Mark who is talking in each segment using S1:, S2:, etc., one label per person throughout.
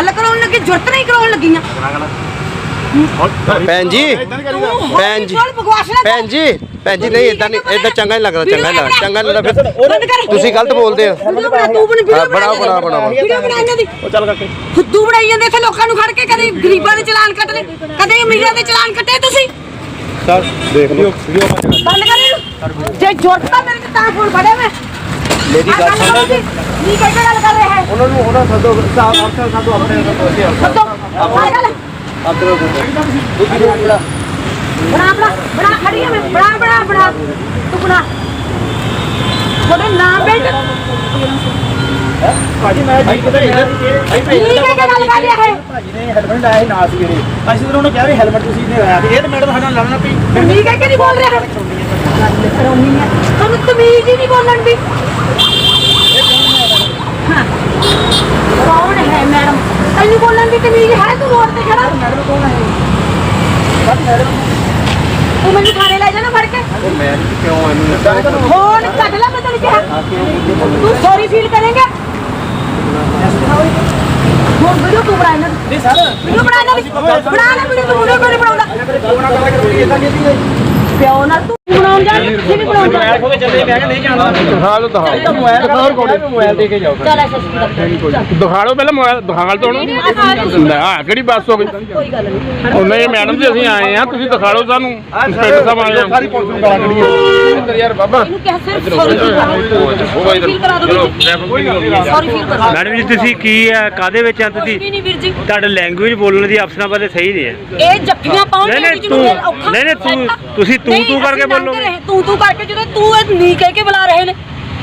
S1: ਗੱਲ ਕਰਾਉਣ ਲੱਗੀ ਜੁਰਤ ਨਹੀਂ ਕਰਾਉਣ ਲੱਗੀ ਆ
S2: ਭੈਣ ਜੀ ਭੈਣ ਜੀ ਭੈਣ ਜੀ ਭੈਣ ਜੀ ਨਹੀਂ ਇਦਾਂ ਨਹੀਂ ਇਦਾਂ ਚੰਗਾ ਨਹੀਂ ਲੱਗਦਾ ਚੰਗਾ ਨਹੀਂ ਲੱਗਦਾ ਚੰਗਾ ਨਹੀਂ ਲੱਗਦਾ। ਫਿਰ ਤੁਸੀਂ ਗਲਤ ਬੋਲਦੇ ਹੋ।
S1: ਤੂੰ ਬਣ ਵੀਡੀਓ ਬਣਾ ਇਹਨਾਂ ਦੀ।
S3: ਉਹ ਚੱਲ ਕਾਕੇ।
S1: ਫੁੱਦੂ ਬਣਾਈ ਜਾਂਦੇ ਇੱਥੇ ਲੋਕਾਂ ਨੂੰ ਖੜ ਕੇ ਕਦੇ ਗਰੀਬਾਂ ਦੇ ਚਲਾਨ ਕੱਟ ਕਦੇ ਅਮੀਰਾਂ ਦੇ ਚਲਾਨ ਕੱਟੇ ਤੁਸੀਂ?
S3: ਸਰ ਦੇਖ ਲਿਓ। ਵੀਡੀਓ
S1: ਬੰਦ ਕਰ ਇਹਨੂੰ। ਜੇ ਜ਼ਰੂਰਤ ਤਾਂ ਮੇਰੇ ਤੇ ਤਾਂ ਫੋਨ ਫੜਿਆ ਮੈਂ।
S2: ਮੇਰੀ ਗੱਲ ਸੁਣ।
S1: ਕਹਿ ਕੇ ਗੱਲ ਕਰ ਰਿਹਾ ਹੈ?
S3: ਉਹਨਾਂ ਨੂੰ ਉਹਨਾਂ ਸੱਦੋ ਸਾਹਿਬ ਅਫਸਰ ਸਾਡੋ ਆਪਣੇ
S1: ਸੱਦੋ। ਆ ਗੱਲ। ਬਣਾ। ਬਣਾ ਬਣਾ। ਖੜੀ ਹੈ ਮੈਂ। ਬਣਾ ਬਣਾ ਬਣਾ। ਤੂੰ ਬਣਾ। ਤੁਹਾਡੇ ਨਾਮ ਬੈਠ
S3: ਭਾਜੀ ਮੈਂ ਜੀ ਕਿਤੇ
S1: ਨਹੀਂ। ਕਹਿ ਕੇ ਗੱਲ ਕਰ ਰਿਹਾ ਹੈ?
S3: ਭਾਜੀ ਨੇ ਹੈਲਮਟ ਲਾਇਆ ਸੀ ਨਾਲ ਸਵੇਰੇ ਅਸੀਂ ਤਾਂ ਉਹਨੂੰ ਕਿਹਾ ਵੀ ਹੈਲਮਟ ਤੁਸੀਂ ਨਹੀਂ ਲਾਇਆ। ਤੇ ਇਹ ਤਾਂ ਮੈਡਮ ਸਾਡੇ ਨਾਲ ਲੜਨਾ ਪਈ।
S1: ਨਹੀਂ ਕਹਿ ਕੇ ਨਹੀਂ ਬੋਲ ਰਿਹਾ। ਹੈ ਤੁਹਾਨੂੰ ਤਮੀਜ਼ ਹੀ ਨਹੀਂ ਬੋਲਣ ਦੀ। ਹਾਂ ਕੌਣ ਹੈ ਮੈਡਮ ਤੈਨੂੰ ਬੋਲਣ ਦੀ ਤਮੀਜ਼ ਹੈ ਤੂੰ ਰੋਡ ਤੇ ਖੜਾ
S3: ਮੈਡਮ ਕੌਣ ਹੈ ਬਸ ਮੈਡਮ
S1: ਤੂੰ ਮੈਨੂੰ ਥਾਣੇ ਲੈ ਜਾਣਾ ਫੜ ਕੇ
S2: ਉਹ ਮੈਂ ਕਿਉਂ ਐਨੂੰ
S1: ਫੋਨ ਕੱਢ ਲੈ ਮੈਂ ਤੈਨੂੰ ਕਿਹਾ ਤੂੰ ਸੌਰੀ ਫੀਲ ਕਰੇਂਗਾ ਹੁਣ ਵੀਡੀਓ ਤੂੰ ਬਣਾ ਬਣਾਉਣ ਜਾ
S3: ਮੋਬਾਈਲ ਖੋ ਕੇ ਚੱਲੇ ਮੈਂ ਕਿਹਾ ਨਹੀਂ ਜਾਣਾ।
S2: ਦਿਖਾ ਲਓ ਦਿਖਾ
S3: ਤਾਂ ਮੋਬਾਈਲ ਕਵਰ ਕੋਲ ਮੋਬਾਈਲ ਦੇ ਕੇ ਜਾਓ।
S1: ਚੱਲ ਐਸਾ ਸੀ
S4: ਦਿਖਾ ਲਓ ਪਹਿਲਾਂ ਮੋਬਾਈਲ ਦਿਖਾ ਲਓ ਉਹਨੂੰ ਲੈ ਆ ਕਿਹੜੀ ਬੱਸ ਹੋ ਗਈ?
S1: ਕੋਈ ਗੱਲ ਨਹੀਂ।
S4: ਉਹ ਨਹੀਂ ਮੈਡਮ ਜੀ ਅਸੀਂ ਆਏ ਆ ਤੁਸੀਂ ਦਿਖਾ ਲਓ ਸਾਨੂੰ। ਇੰਸਪੈਕਟਰ ਸਾਹਿਬ ਆਏ ਆ।
S3: ਸਾਰੀ ਪੁਲਿਸ ਨੂੰ ਗਾਲਾਂ ਕੱਢੀਆਂ।
S4: ਇੱਧਰ ਯਾਰ ਬਾਬਾ।
S1: ਇਹਨੂੰ ਕਹਿ ਸਿਰਫ ਸੌਰੀ ਫੀਲ ਕਰਾ ਦਿਓ ਸੌਰੀ ਫੀਲ ਕਰਾ
S5: ਮੈਡਮ ਜੀ ਤੁਸੀਂ ਕੀ ਹੈ? ਕਾਦੇ ਵਿੱਚ ਆ ਤੁਸੀਂ? ਤੁਹਾਡਾ ਲੈਂਗੁਏਜ ਬੋਲਣ ਦੀ ਅਫਸਰਾਂ ਬਾਰੇ ਸਹੀ ਨਹੀਂ ਹੈ।
S1: ਇਹ ਜੱਫੀਆਂ ਪਾਉਣ
S5: ਨਹੀਂ,
S1: ਦੇ
S5: ਨਹੀਂ,
S1: ਜਿਹਨੂੰ
S5: ਤੂੰ-
S1: ਫਿਰ ਔਖਾ।
S5: ਨਹੀਂ, ਨਹੀਂ। ਤੁਸੀਂ ਤੂੰ- ਤੂੰ ਕਰਕੇ ਬੋਲੋਗੇ।
S1: ਤੂੰ ਤੂੰ ਕਰਕੇ ਜਦੋਂ ਤੂੰ ਇਹ ਨੀ ਕਹਿ ਕੇ ਬੁਲਾ ਰਹੇ ਨੇ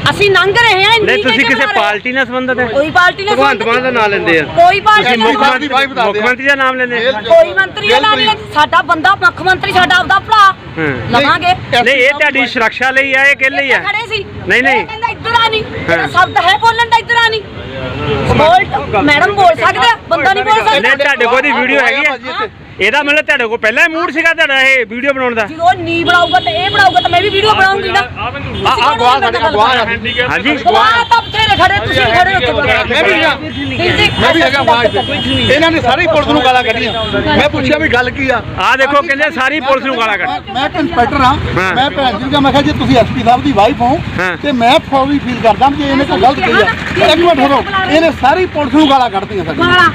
S1: ਅਸੀਂ ਲੰਘ ਰਹੇ ਹਾਂ
S5: ਨਹੀਂ
S1: ਕਹਿ
S5: ਤੁਸੀਂ ਕਿਸੇ। ਪਾਰਟੀ ਨਾਲ ਸੰਬੰਧਤ ਹੈ?
S1: ਕੋਈ ਪਾਰਟੀ ਨਾਲ
S5: ਭਗਵੰਤ ਮਾਨ ਦਾ ਨਾਮ ਲੈਂਦੇ ਆ।
S1: ਕੋਈ ਪਾਰਟੀ
S5: ਤੁਸੀਂ
S1: ਨਾਲ
S5: ਮੁੱਖ ਮੰਤਰੀ ਮੁੱਖ ਮੰਤਰੀ ਦਾ ਨਾਮ ਲੈਂਦੇ ਆ।
S1: ਕੋਈ ਮੰਤਰੀ ਦਾ ਨਾਮ ਨਹੀਂ ਸਾਡਾ ਬੰਦਾ ਮੁੱਖ ਮੰਤਰੀ ਸਾਡਾ ਆਪਦਾ ਭਰਾ
S5: ਹਾਂ।
S1: ਲਵਾਂਗੇ।
S5: ਨਹੀਂ ਇਹ ਤੁਹਾਡੀ ਸੁਰੱਖਿਆ ਲਈ ਆ ਇਹ ਕਿ ਲਈ ਆ।
S1: ਇੱਥੇ ਖੜੇ ਸੀ।
S5: ਨਹੀਂ, ਨਹੀਂ।
S1: ਇਹ ਕਹਿੰਦਾ ਇੱਧਰ ਆ ਨਹੀਂ ਤੇਰਾ
S5: ਹਾਂ।
S1: ਸ਼ਬਦ ਹੈ ਬੋਲਣ ਦਾ ਇੱਧਰ ਆ ਨਹੀਂ ਬੋਲ ਮੈਡਮ ਬੋਲ ਸਕਦੇ ਬੰਦਾ ਨਹੀਂ ਬੋਲ
S5: ਨਹੀਂ
S1: ਸਕਦਾ।
S5: ਤੁਹਾਡੇ ਕੋਲ ਦੀ ਵੀਡੀਓ ਹੈਗੀ ਆ। ਇਹਦਾ ਮਤਲਬ ਤੁਹਾਡੇ ਕੋਲ ਪਹਿਲਾਂ ਹੀ ਮੂਡ ਸੀਗਾ ਤੁਹਾਡਾ ਇਹ ਵੀਡੀਓ ਬਣਾਉਣ ਦਾ?
S1: ਜਦੋਂ ਨੀ ਬਣਾਊਗਾ ਤੇ ਇਹ ਬਣਾਊਗਾ ਤਾਂ ਮੈਂ ਵੀ ਵੀਡੀਓ ਬਣਾਉਂਗੀ ਨਾ। ਆ ਆ ਗਵਾਹ ਸਾਡੇ ਕੋਲ ਗਵਾਹ
S5: ਹਾਂਜੀ।
S1: ਗਵਾਹ ਤਾਂ ਬਥੇਰੇ ਖੜੇ ਤੁਸੀਂ ਖੜੇ ਹੋ ਉੱਥੇ
S6: ਮੈਂ ਵੀ ਹੈਗਾ। ਮੈਂ ਵੀ ਹੈਗਾ ਆਵਾਜ਼ ਤੇ। ਇਹਨਾਂ ਨੇ ਸਾਰੀ ਪੁਲਿਸ ਨੂੰ ਗਾਲਾਂ ਕੱਢੀਆਂ। ਮੈਂ ਪੁੱਛਿਆ ਵੀ ਗੱਲ ਕੀ ਆ?
S5: ਆ ਦੇਖੋ ਕਹਿੰਦੇ ਸਾਰੀ ਪੁਲਿਸ ਨੂੰ ਗਾਲਾਂ ਕੱਢ।
S6: ਮੈਂ ਇੱਕ ਇੰਸਪੈਕਟਰ ਹਾਂ।
S5: ਹਾਂ।
S6: ਮੈਂ ਭੈਣ ਜੀ ਦਾ ਮੈਂ ਕਿਹਾ ਜੇ ਤੁਸੀਂ ਐਸਪੀ ਸਾਹਿਬ ਦੀ ਵਾਈਫ ਹੋ
S5: ਹਾਂ।
S6: ਤੇ ਮੈਂ ਫੌਰੀ ਫੀਲ ਕਰਦਾ ਵੀ ਇਹਨੇ ਕੋਈ ਗਲਤ ਕਹੀ ਆ। ਇੱਕ ਮਿੰਟ ਰੁਕੋ। ਇਹਨੇ ਸਾਰੀ ਪੁਲਿਸ ਨੂੰ ਗਾਲਾਂ। ਸਾਡੀਆਂ।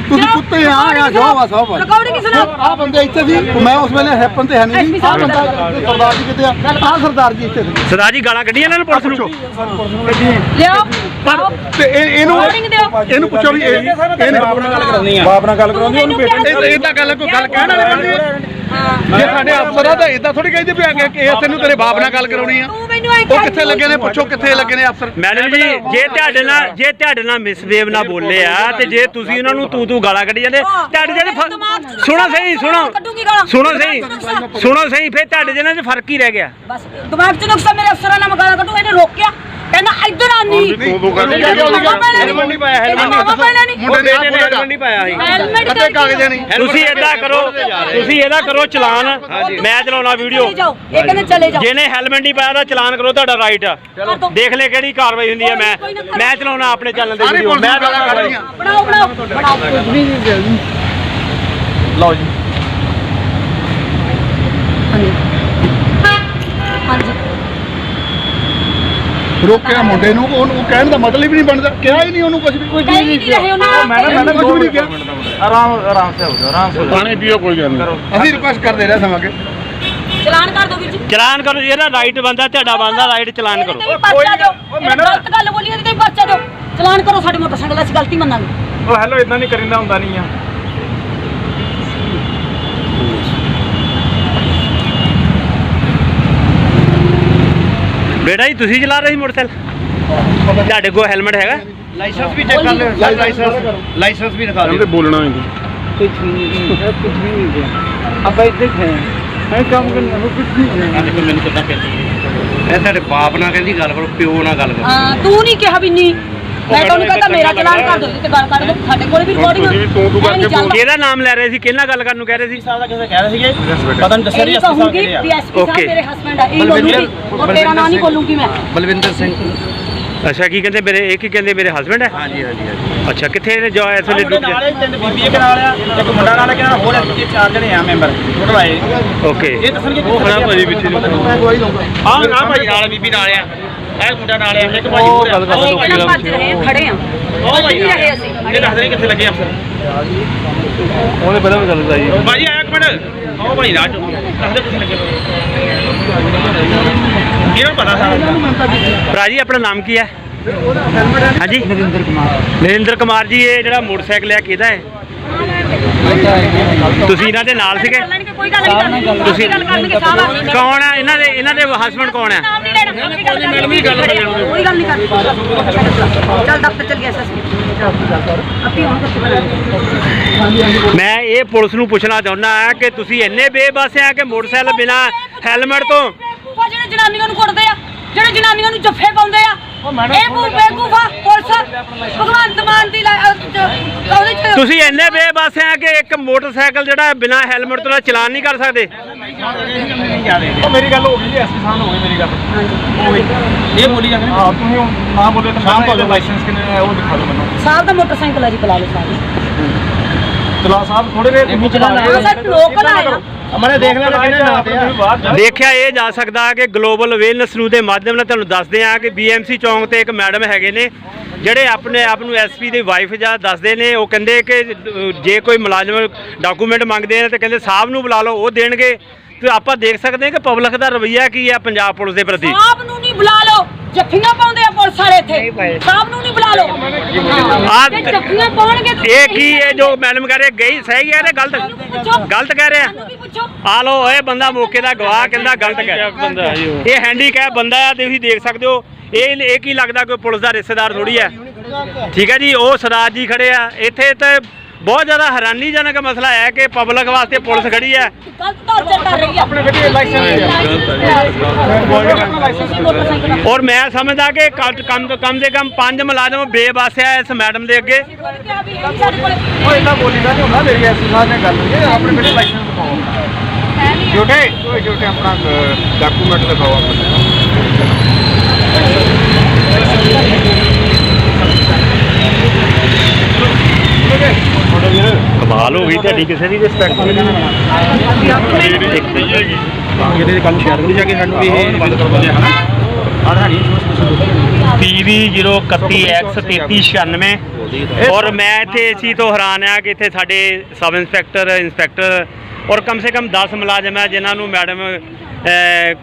S6: ਤੁਸੀਂ? ਕੁੱਤੇ ਆ ਆ ਜੋ ਆ ਸਭ
S1: ਰਿਕਾਰਡਿੰਗ ਨਾਲ?
S6: ਆ ਬੰਦੇ ਇੱਥੇ ਸੀ ਮੈਂ ਉਸ ਵੇਲੇ ਹੈਪਨ ਤੇ ਹੈ ਨਹੀਂ ਸੀ। ਆ ਬੰਦਾ ਸਰਦਾਰ ਜੀ ਕਿਤੇ ਆ? ਆ ਸਰਦਾਰ ਜੀ ਇੱਥੇ ਸੀ।
S5: ਸਰਦਾਰ ਜੀ ਗਾਲਾਂ ਕੱਢੀਆਂ ਇਹਨਾਂ ਨੂੰ ਪੁਲਿਸ ਨੂੰ?
S1: ਲਿਓ ਆਓ।
S6: ਤੇ ਇਹ- ਇਹਨੂੰ
S1: ਵਾਰਨਿੰਗ ਦਿਓ।
S6: ਇਹਨੂੰ ਪੁੱਛੋ ਵੀ ਇਹ ਇਹਨੇ
S3: ਬਾਪ ਨਾਲ ਗੱਲ ਕਰਾਉਣੀ ਆ। ਬਾਪ ਨਾਲ ਗੱਲ ਕਰਾਉਣੀ ਉਹਨੂੰ ਬੇਟੇ
S6: ਇਹ ਇਹ ਤਾਂ ਗੱਲ ਕੋਈ ਗੱਲ ਕਹਿਣ ਵਾਲੀ ਬਣਦੀ ਹੈ। ਜੇ ਸਾਡੇ ਅਫਸਰ ਆ ਤਾਂ ਇਦਾਂ ਥੋੜੀ ਕਹਿੰਦੇ ਵੀ ਅੱਗੇ ਕਿ ਤੈਨੂੰ ਤੇਰੇ ਬਾਪ ਨਾਲ ਗੱਲ ਕਰਾਉਣੀ ਆ।
S1: ਤੂੰ ਮੈਨੂੰ ਐ
S6: ਉਹ ਕਿੱਥੇ ਲੱਗੇ ਨੇ? ਪੁੱਛੋ ਕਿੱਥੇ ਲੱਗੇ ਨੇ ਅਫਸਰ?
S5: ਮੈਡਮ ਜੀ ਜੇ ਤੁਹਾਡੇ ਨਾਲ ਜੇ ਤੁਹਾਡੇ ਨਾਲ ਮਿਸਬੀਹੇਵ ਨਾ ਬੋਲੇ ਆ ਤੇ ਜੇ ਤੁਸੀਂ ਉਹਨਾਂ ਨੂੰ ਤੂੰ ਤੂੰ ਗਾਲਾਂ ਕੱਢੀ ਜਾਂਦੇ ਤੁਹਾਡੇ ਜਿਹੜੇ ਫ- ਸੁਣੋ ਸਹੀ ਸੁਣੋ।
S1: ਕੱਢੂਗੀ ਗਾਲਾਂ।
S5: ਸੁਣੋ ਸਹੀ ਸੁਣੋ ਸਹੀ ਫਿਰ ਤੁਹਾਡੇ ਜਿਹਨਾਂ 'ਚ ਫ਼ਰਕ ਹੀ ਰਹਿ ਗਿਆ।
S1: ਬਸ ਦਿਮਾਗ 'ਚ ਨੁਕਸਾ ਮੇਰੇ ਅਫਸਰਾਂ ਨਾਲ ਮਗਾਲਾ ਕੱਢੂ ਇਹਨੇ ਰੋਕਿਆ। ਕਹਿੰਦਾ ਇੱਧਰ ਆ ਨਹੀਂ
S4: ਤੂੰ ਤੂੰ ਕਰ ਲਈ
S5: ਹੈਲਮਟ ਨਹੀਂ ਪਾਇਆ ਹੈਲਮਟ
S1: ਨਹੀਂ
S6: ਮੁੰਡੇ ਨੇ
S5: ਇਹਨੇ ਹੈਲਮਟ ਨਹੀਂ ਪਾਇਆ ਸੀ।
S1: ਹੈਲਮਟ
S6: ਅੱਧੇ ਕਾਗਜ਼ਾਂ ਨਹੀਂ।
S5: ਤੁਸੀਂ ਏਦਾਂ ਕਰੋ ਤੁਸੀਂ ਇਹਦਾ ਕਰੋ ਚਲਾਨ। ਮੈਂ ਚਲਾਉਣਾ ਵੀਡੀਓ।
S1: ਚਲੇ ਜਾਓ। ਇਹ ਕਹਿੰਦੇ ਚਲੇ ਜਾਓ।
S5: ਜਿਹਨੇ ਹੈਲਮਟ ਨਹੀਂ ਪਾਇਆ ਦਾ ਚਲਾਨ ਕਰੋ ਤੁਹਾਡਾ ਰਾਈਟ ਆ। ਦੇਖ ਲੈ ਕਿਹੜੀ ਕਾਰਵਾਈ ਹੁੰਦੀ ਹੈ ਮੈਂ ਮੈਂ ਚਲਾਉਣਾ ਆਪਣੇ ਚੈਨਲ ਤੇ
S6: ਸਾਰੀ
S5: ਵੀਡੀਓ ਮੈਂ
S1: ਬਣਾਓ ਬਣਾਓ। ਬਣਾਓ।
S3: ਲਓ ਜੀ।
S1: ਹਾਂਜੀ।
S6: ਰੋਕਿਆ ਮੁੰਡੇ ਨੂੰ ਉਹਨੂੰ ਉਹ ਕਹਿਣ ਦਾ ਮਤਲਬ ਹੀ ਨਹੀਂ ਬਣਦਾ ਕਿਹਾ ਹੀ ਨਹੀਂ ਉਹਨੂੰ ਕੁਝ ਵੀ ਕੋਈ
S1: ਕਹਿ ਹੀ ਨਹੀਂ ਰਹੇ ਉਹਨਾਂ
S3: ਮੈਡਮ ਮੈਡਮ
S6: ਕੁਝ ਵੀ ਨਹੀਂ ਕਿਹਾ।
S3: ਆਰਾਮ ਆਰਾਮ ਸੇ ਹੋ ਜਾਓ ਆਰਾਮ ਸੇ
S4: ਪਾਣੀ ਪੀਓ ਕੋਈ ਗੱਲ ਨਹੀਂ।
S6: ਅਸੀਂ ਰਿਕੁਐਸਟ ਕਰਦੇ ਰਹੇ ਸਮਾਂ ਕੇ
S1: ਚਲਾਨ ਕਰ ਦਿਓ ਵੀਰ ਜੀ।
S5: ਚਲਾਨ ਕਰੋ ਜਿਹੜਾ ਰਾਈਟ ਬੰਦਾ ਤੁਹਾਡਾ ਬੰਦਾ ਰਾਈਟ ਚਲਾਨ ਕਰੋ।
S1: ਦਿਓ ਇਹ ਗਲਤ ਗੱਲ ਬੋਲੀ ਇਹਦੇ ਤੇ ਪਰਚਾ ਦਿਓ। ਚਲਾਨ ਕਰੋ ਸਾਡੇ ਮੋਟਰਸਾਈਕਲ ਦਾ ਅਸੀਂ ਗਲਤੀ ਮੰਨਾਂਗੇ।
S3: ਉਹ ਹੈਲੋ ਇਦਾਂ ਨਹੀਂ ਕਰੀਂਦਾ ਹੁੰਦਾ ਨਹੀਂ ਆ।
S5: ਬੇਟਾ ਜੀ ਤੁਸੀਂ ਚਲਾ ਰਹੇ ਸੀ ਮੋਟਰਸਾਈਕਲ ਤੁਹਾਡੇ ਕੋਲ ਹੈਲਮਟ ਹੈਗਾ
S3: ਲਾਇਸੈਂਸ ਵੀ ਚੈੱਕ ਕਰ ਲਿਓ ਲਾਇਸੈਂਸ ਲਾਇਸੈਂਸ ਵੀ ਦਿਖਾ
S4: ਕਹਿੰਦੇ ਬੋਲਣਾ ਨਹੀਂ
S3: कुछ नहीं है कुछ भी नहीं है अब देख हैं मैं काम करना वो कुछ नहीं है
S2: ਦੇਖੋ ਮੈਨੂੰ ਕਿੱਦਾਂ ਕਹਿੰਦੀ ਇਹ ਤੁਹਾਡੇ ਬਾਪ ਨਾਲ ਕਹਿੰਦੀ ਗੱਲ ਕਰੋ ਪਿਓ ਨਾਲ ਗੱਲ ਕਰੋ
S1: ਹਾਂ ਤੂੰ ਨਹੀਂ ਕਿਹਾ ਵੀ ਨਹੀਂ ਮੈਂ ਤੁਹਾਨੂੰ ਕਹਿੰਦਾ ਮੇਰਾ ਚਲਾਨ ਕਰ ਦਿਓ ਤੇ ਗੱਲ ਕਰ ਦਿਓ ਸਾਡੇ ਕੋਲ ਵੀ ਰਿਕਾਰਡਿੰਗ
S4: ਤੁਸੀਂ ਤੂੰ ਤੂੰ ਕਰਕੇ ਬੋਲ।
S5: ਕਿਹਦਾ ਨਾਮ ਲੈ ਰਹੇ ਸੀ? ਕਿਹਨਾਂ ਗੱਲ ਕਰਨ ਨੂੰ ਕਹਿ ਰਹੇ ਸੀ?
S3: ਸਾਹਿਬ ਦਾ ਕਿਸੇ ਕਹਿ ਰਹੇ ਸੀਗੇ। ਪਤਾ ਨਹੀਂ ਦੱਸਿਆ ਨਹੀਂ
S1: ਕਹੂੰਗੀ
S3: ਕਿਹੜੇ ਆ।
S1: ਵੀ ਐਸਪੀ ਸਾਹਿਬ. ਮੇਰੇ ਹਸਬੰਡ ਆ ਇਹ ਬੋਲੂੰਗੀ ਉਹ ਤੇਰਾ ਨਾਂ ਨਹੀਂ ਬੋਲੂੰਗੀ ਮੈਂ।
S2: ਬਲਵਿੰਦਰ ਸਿੰਘ।
S5: ਅੱਛਾ ਕੀ ਕਹਿੰਦੇ ਮੇਰੇ ਇਹ ਕੀ ਕਹਿੰਦੇ ਮੇਰੇ ਹਸਬੰਡ ਹੈ?
S2: ਹਾਂਜੀ ਹਾਂਜੀ ਹਾਂਜੀ।
S5: ਅੱਛਾ ਕਿੱਥੇ ਨੇ ਜੋ ਇਸ ਵੇਲੇ
S3: ਮੁੰਡੇ ਨਾਲ ਤਿੰਨ ਬੀਬੀ ਇੱਕ ਨਾਲ ਆ ਇੱਕ ਮੁੰਡਾ ਨਾਲ ਆ ਕਿ ਨਾਲ ਹੋਰ ਇਹ ਚਾਰ ਜਣੇ ਆ ਮੈਂਬਰ ਫੋਟੋ ਆਏ
S5: ਓਕੇ
S3: ਇਹ ਦੱਸਣਗੇ ਉਹ ਖੜਾ ਭਾਜੀ ਪਿੱਛੇ ਨੂੰ। ਹਾਂ ਹਾਂ ਭਾਜੀ ਨਾਲ ਬੀਬੀ ਨਾਲ ਆ। ਇਹ ਮੁੰਡਾ ਨਾਲ ਆ ਇੱਕ ਭਾਜੀ ਹੋਰ ਆ ਉਹ ਭਾਜੀ
S1: ਇਹਨਾਂ ਭੱਜ ਰਹੇ ਆ, ਖੜੇ ਆ।
S3: ਉਹ ਭਾਜੀ
S1: ਨਹੀਂ ਰਹੇ ਅਸੀਂ
S3: ਇਹ ਦੱਸਦੇ ਨੀ ਕਿੱਥੇ ਲੱਗੇ ਅਫਸਰ?
S6: ਉਹਨੇ ਪਹਿਲਾਂ ਵੀ ਗੱਲ ਕਰਾਈ
S3: ਭਾਜੀ ਆਇਆ ਇੱਕ ਮਿੰਟ। ਉਹ ਭਾਈ ਰਾਜ ਦੱਸਦੇ ਕਿੱਥੇ ਲੱਗੇ ਇਹਨਾਂ ਨੂੰ ਪਤਾ ਸਾਰਾ?
S5: ਭਰਾ ਜੀ ਆਪਣਾ ਨਾਮ ਕੀ ਹੈ? ਹਾਂਜੀ। ਨਰਿੰਦਰ ਕੁਮਾਰ। ਨਰਿੰਦਰ ਕੁਮਾਰ ਜੀ ਇਹ ਜਿਹੜਾ ਮੋਟਰਸਾਈਕਲ ਹੈ ਕਿਹਦਾ ਹੈ। ਤੁਸੀਂ ਇਹਨਾਂ ਦੇ ਨਾਲ ਸੀਗੇ?
S1: ਚੱਲਣਗੇ, ਕੋਈ ਗੱਲ ਨਹੀਂ ਕਰਨੀ ਤੁਸੀਂ ਗੱਲ ਕਰਨਗੇ ਸਾਹਿਬ
S5: ਕੌਣ ਹੈ ਇਹਨਾਂ ਦੇ ਇਹਨਾਂ ਦੇ ਹਸਬੰਡ ਕੌਣ ਹੈ
S1: ਨਾਮ ਨਹੀਂ ਲੈਣਾ ਕੋਈ ਗੱਲ ਨਹੀਂ ਕਰਨੀ ਕੋਈ ਗੱਲ ਨਹੀਂ ਕਰਨੀ ਚੱਲ ਦਫ਼ਤਰ ਚੱਲ ਗਿਆ ਸਸੀ ਅੱਪੀ ਹੁਣ ਕੁਛ
S5: ਮੈਂ ਇਹ ਪੁਲਿਸ ਨੂੰ ਪੁੱਛਣਾ ਚਾਹੁੰਦਾ ਹਾਂ ਕਿ ਤੁਸੀਂ ਇੰਨੇ ਬੇਬਸ ਆ ਕਿ ਮੋਟਰਸਾਈਕਲ ਬਿਨਾ ਹੈਲਮਟ ਤੋਂ?
S1: ਜਿਹੜੇ ਜਨਾਨੀਆਂ ਨੂੰ ਕੁੱਟਦੇ ਆ ਜਿਹੜੇ ਜਨਾਨੀਆਂ ਨੂੰ ਜੱਫੇ ਪਾਉਂਦੇ ਆ ਇਹ ਬੂ ਬੇਗੂਫਾ ਪੁਲਿਸ ਭਗਵੰਤ ਮਾਨ ਦੀ ਲਾ- ਅਹ ਚ- ਉਹਦੇ ਚ
S5: ਤੁਸੀਂ ਇੰਨੇ ਬੇਬਸ ਆ ਕਿ ਇੱਕ ਮੋਟਰਸਾਈਕਲ ਜਿਹੜਾ ਬਿਨਾ ਹੈਲਮਟ ਤੋਂ ਚਲਾਨ ਨਹੀਂ ਕਰ ਸਕਦੇ?
S3: ਉਹ ਮੇਰੀ ਗੱਲ ਹੋ ਗਈ ਜੀ ਐਸਪੀ ਸਾਹਿਬ ਨਾਲ ਹੋ ਗਈ ਮੇਰੀ ਗੱਲ। ਇਹ ਬੋਲੀ ਜਾਂਦੇ ਨੇ। ਹਾਂ ਤੁਸੀਂ ਨਾ ਬੋਲੇ ਤਾਂ ਸ਼ਾਮ ਤੋਂ ਲਾਇਸੈਂਸ ਕਿੰਨੇ ਹੈ ਉਹ ਦਿਖਾ ਦਿਓ ਮੈਨੂੰ।
S1: ਸਾਹਿਬ ਦਾ ਮੋਟਰਸਾਈਕਲ ਆ ਜੀ ਬੁਲਾ ਲਓ ਸਾਹਿਬ।
S3: ਚਲਾ ਸਾਹਿਬ ਥੋੜੇ ਰੇ ਤੁਸੀਂ ਚਲਾ
S1: ਹਾਂ ਸਰ ਲੋਕਲ ਆਇਆ
S3: ਅਮਰੇ ਦੇਖ ਲੈਣਾ ਕਿਹਨੇ ਨਾਂ ਤੇ ਆ
S5: ਦੇਖਿਆ ਇਹ ਜਾ ਸਕਦਾ ਕਿ ਗਲੋਬਲ ਅਵੇਅਰਨੈਸ ਨੂੰ ਦੇ ਮਾਧਿਅਮ ਨਾਲ ਤੁਹਾਨੂੰ ਦੱਸਦੇ ਆ ਕਿ ਬੀਐਮਸੀ ਚੌਂਕ ਤੇ ਇੱਕ ਮੈਡਮ ਹੈਗੇ ਨੇ ਜਿਹੜੇ ਆਪਣੇ ਆਪ ਨੂੰ ਐਸਪੀ ਦੀ ਵਾਈਫ ਜਾਂ ਦੱਸਦੇ ਨੇ। ਉਹ ਕਹਿੰਦੇ ਕਿ ਜੇ ਕੋਈ ਮੁਲਾਜ਼ਮ ਡਾਕੂਮੈਂਟ ਮੰਗਦੇ ਨੇ ਤੇ ਕਹਿੰਦੇ ਸਾਹਿਬ ਨੂੰ ਬੁਲਾ ਲਓ ਉਹ ਦੇਣਗੇ। ਤੇ ਆਪਾਂ ਦੇਖ ਸਕਦੇ ਹਾਂ ਕਿ ਪਬਲਿਕ ਦਾ ਰਵੱਈਆ ਕੀ ਹੈ ਪੰਜਾਬ ਪੁਲਿਸ ਦੇ ਪ੍ਰਤੀ।
S1: ਸਾਹਿਬ ਨੂੰ ਨਹੀਂ ਬੁਲਾ ਲਓ ਜੱਫੀਆਂ ਪਾਉਂਦੇ ਆ ਪੁਲਿਸ ਵਾਲੇ ਇੱਥੇ। ਸਾਹਿਬ ਨੂੰ ਨਹੀਂ ਬੁਲਾ ਲਓ।
S5: ਆਹ
S1: ਜੱਫੀਆਂ ਪਾਉਣਗੇ ਤਾਂ
S5: ਇਹ ਕੀ ਹੈ ਜੋ ਮੈਡਮ ਕਹਿ ਰਹੇ ਗਈ ਸਹੀ ਹੈ ਤੇ ਗਲਤ? ਗਲਤ ਕਹਿ ਰਿਹਾ।
S1: ਸਾਨੂੰ ਵੀ ਪੁੱਛੋ।
S5: ਆ ਲੋ ਇਹ ਬੰਦਾ ਮੌਕੇ ਦਾ ਗਵਾਹ ਕਹਿੰਦਾ ਗਲਤ ਕਹਿ। ਇਹ ਹੈਂਡੀਕੈਪ ਬੰਦਾ ਆ ਤੇ ਤੁਸੀਂ ਦੇਖ ਸਕਦੇ ਹੋ। ਇਹ ਇਹ ਕੀ ਲੱਗਦਾ ਕੋਈ ਪੁਲਿਸ ਦਾ ਰਿਸ਼ਤੇਦਾਰ ਥੋੜੀ ਹੈ? ਠੀਕ ਹੈ ਜੀ ਉਹ ਸਰਦਾਰ ਜੀ ਖੜੇ ਆ। ਇੱਥੇ ਤੇ ਬਹੁਤ ਜ਼ਿਆਦਾ ਹੈਰਾਨੀਜਨਕ ਮਸਲਾ ਹੈ ਕਿ ਪਬਲਿਕ ਵਾਸਤੇ ਪੁਲਿਸ ਖੜੀ ਹੈ
S1: ਗਲਤ ਟੌਰਚਰ ਕਰ ਰਹੀ ਆ ਆਪਣੇ
S3: ਗੱਡੀ ਲਾਇਸੈਂਸ
S5: ਔਰ ਮੈਂ ਸਮਝਦਾ ਕਿ ਘੱਟ- ਕਮ ਤੋਂ ਕਮ ਦੇ ਕਮ ਪੰਜ ਮੁਲਾਜ਼ਮ ਬੇਬਸ ਆ ਇਸ ਮੈਡਮ ਦੇ ਅੱਗੇ
S1: ਸਾਡੇ ਕੋਲੇ
S3: ਉਹ ਇੰਨਾ ਬੋਲੀ ਦਾ ਨਹੀਂ ਹੁੰਦਾ ਮੇਰੀ ਐਸਪੀ ਸਾਹਿਬ ਨੇ ਗੱਲ ਹੋਈ ਹੈ ਆਪਣੇ ਗੱਡੀ ਲਾਇਸੈਂਸ ਦਿਖਾਓ
S1: ਹੈ ਨਹੀਂ
S3: ਛੋਟੇ ਓਏ ਛੋਟੇ ਆਪਣਾ ਡਾਕੂਮੈਂਟ ਦਿਖਾਓ ਆਪਣਾ
S5: ਕਮਾਲ ਹੋ ਗਈ ਤੁਹਾਡੀ ਕਿਸੇ ਦੀ ਰਿਸਪੈਕਟ
S3: ਇਹਦੇ ਕੰਮ ਸ਼ੇਅਰ ਕਰੀ ਜਾ ਕੇ ਸਾਨੂੰ ਵੀ ਇਹ ਬੰਦ ਕਰਵਾ ਦਿਆ ਹਨਾ? ਆਹ ਹਾੜੀ
S5: PV 031X3396 ਔਰ ਮੈਂ ਇੱਥੇ ਇਸ ਚੀਜ਼ ਤੋਂ ਹੈਰਾਨ ਆ ਕਿ ਇੱਥੇ ਸਾਡੇ ਸਬ ਇੰਸਪੈਕਟਰ ਇੰਸਪੈਕਟਰ ਔਰ ਕਮ ਸੇ ਕਮ 10 ਮੁਲਾਜ਼ਮ ਹੈ ਜਿਨ੍ਹਾਂ ਨੂੰ ਮੈਡਮ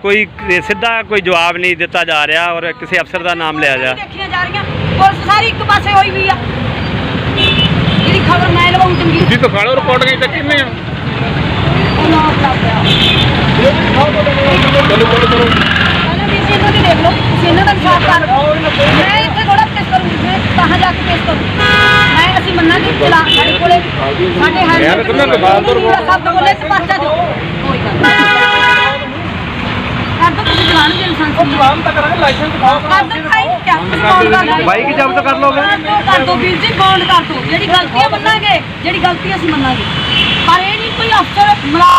S5: ਕੋਈ ਸਿੱਧਾ ਕੋਈ ਜਵਾਬ ਨਹੀਂ ਦਿੱਤਾ ਜਾ ਰਿਹਾ ਔਰ ਕਿਸੇ ਅਫਸਰ ਦਾ ਨਾਮ ਲਿਆ ਜਾ।
S1: ਪੁਲਿਸ ਸਾਰੀ ਇੱਕ ਪਾਸੇ ਹੋਈ ਵੀ ਆ। ਖਬਰ ਮੈਂ ਲਵਾਉਂ ਚੰਗੀ
S4: ਤੁਸੀਂ ਦਿਖਾ ਲਓ ਰਿਪੋਰਟ ਗਈ ਤਾਂ ਕਿੰਨੇ ਆ?
S1: ਉਹ ਨਾ ਲੱਭਿਆ ਚਲੋ ਚਲੋ ਚਲੋ। ਵੀ ਸੀ ਇਹਨਾਂ ਦੀ ਦੇਖ ਲਓ। ਤੁਸੀਂ ਇਹਨਾਂ ਦਾ ਸਾਫ਼ ਕਰ ਮੈਂ ਇੱਥੇ ਥੋੜਾ ਕੇਸ ਕਰੂੰਗੀ ਮੈਂ ਕਹਾਂ ਜਾ ਕੇ ਕੇਸ ਕਰੂੰ। ਮੈਂ ਅਸੀਂ ਮੰਨਾਂਗੇ ਚਲਾ ਸਾਡੇ ਕੋਲੇ ਸਾਡੇ ਹਰ
S4: ਯਾਰ, ਕਿੰਨਾ ਦਬਾਅ ਤੋਂ
S1: ਸਭ ਤੋਂ ਕੋਲੇ ਪਰਚਾ ਦਿਓ। ਕੋਈ ਗੱਲ ਨਹੀਂ। ਕਰ ਦੋ ਤੁਸੀਂ ਚਲਾਣ ਦੇ ਲਾਇਸੈਂਸ
S3: ਜਵਾਬ ਤਾਂ ਕਰਾਂਗੇ ਲਾਇਸੈਂਸ ਦਿਖਾਓ
S1: ਕਰ ਲਓ
S3: ਬਾਈਕ ਜ਼ਬਤ ਕਰ ਲਓਗੇ?
S1: ਕਰ ਦੋ ਵੀਰ ਜੀ ਬੌਂਡ ਕਰ ਦੋ ਜਿਹੜੀ ਗਲਤੀ ਆ ਮੰਨਾਂਗੇ ਜਿਹੜੀ ਗਲਤੀ ਅਸੀਂ ਮੰਨਾਂਗੇ। ਪਰ ਇਹ ਨਹੀਂ ਕੋਈ ਅਫਸਰ ਮਲਾ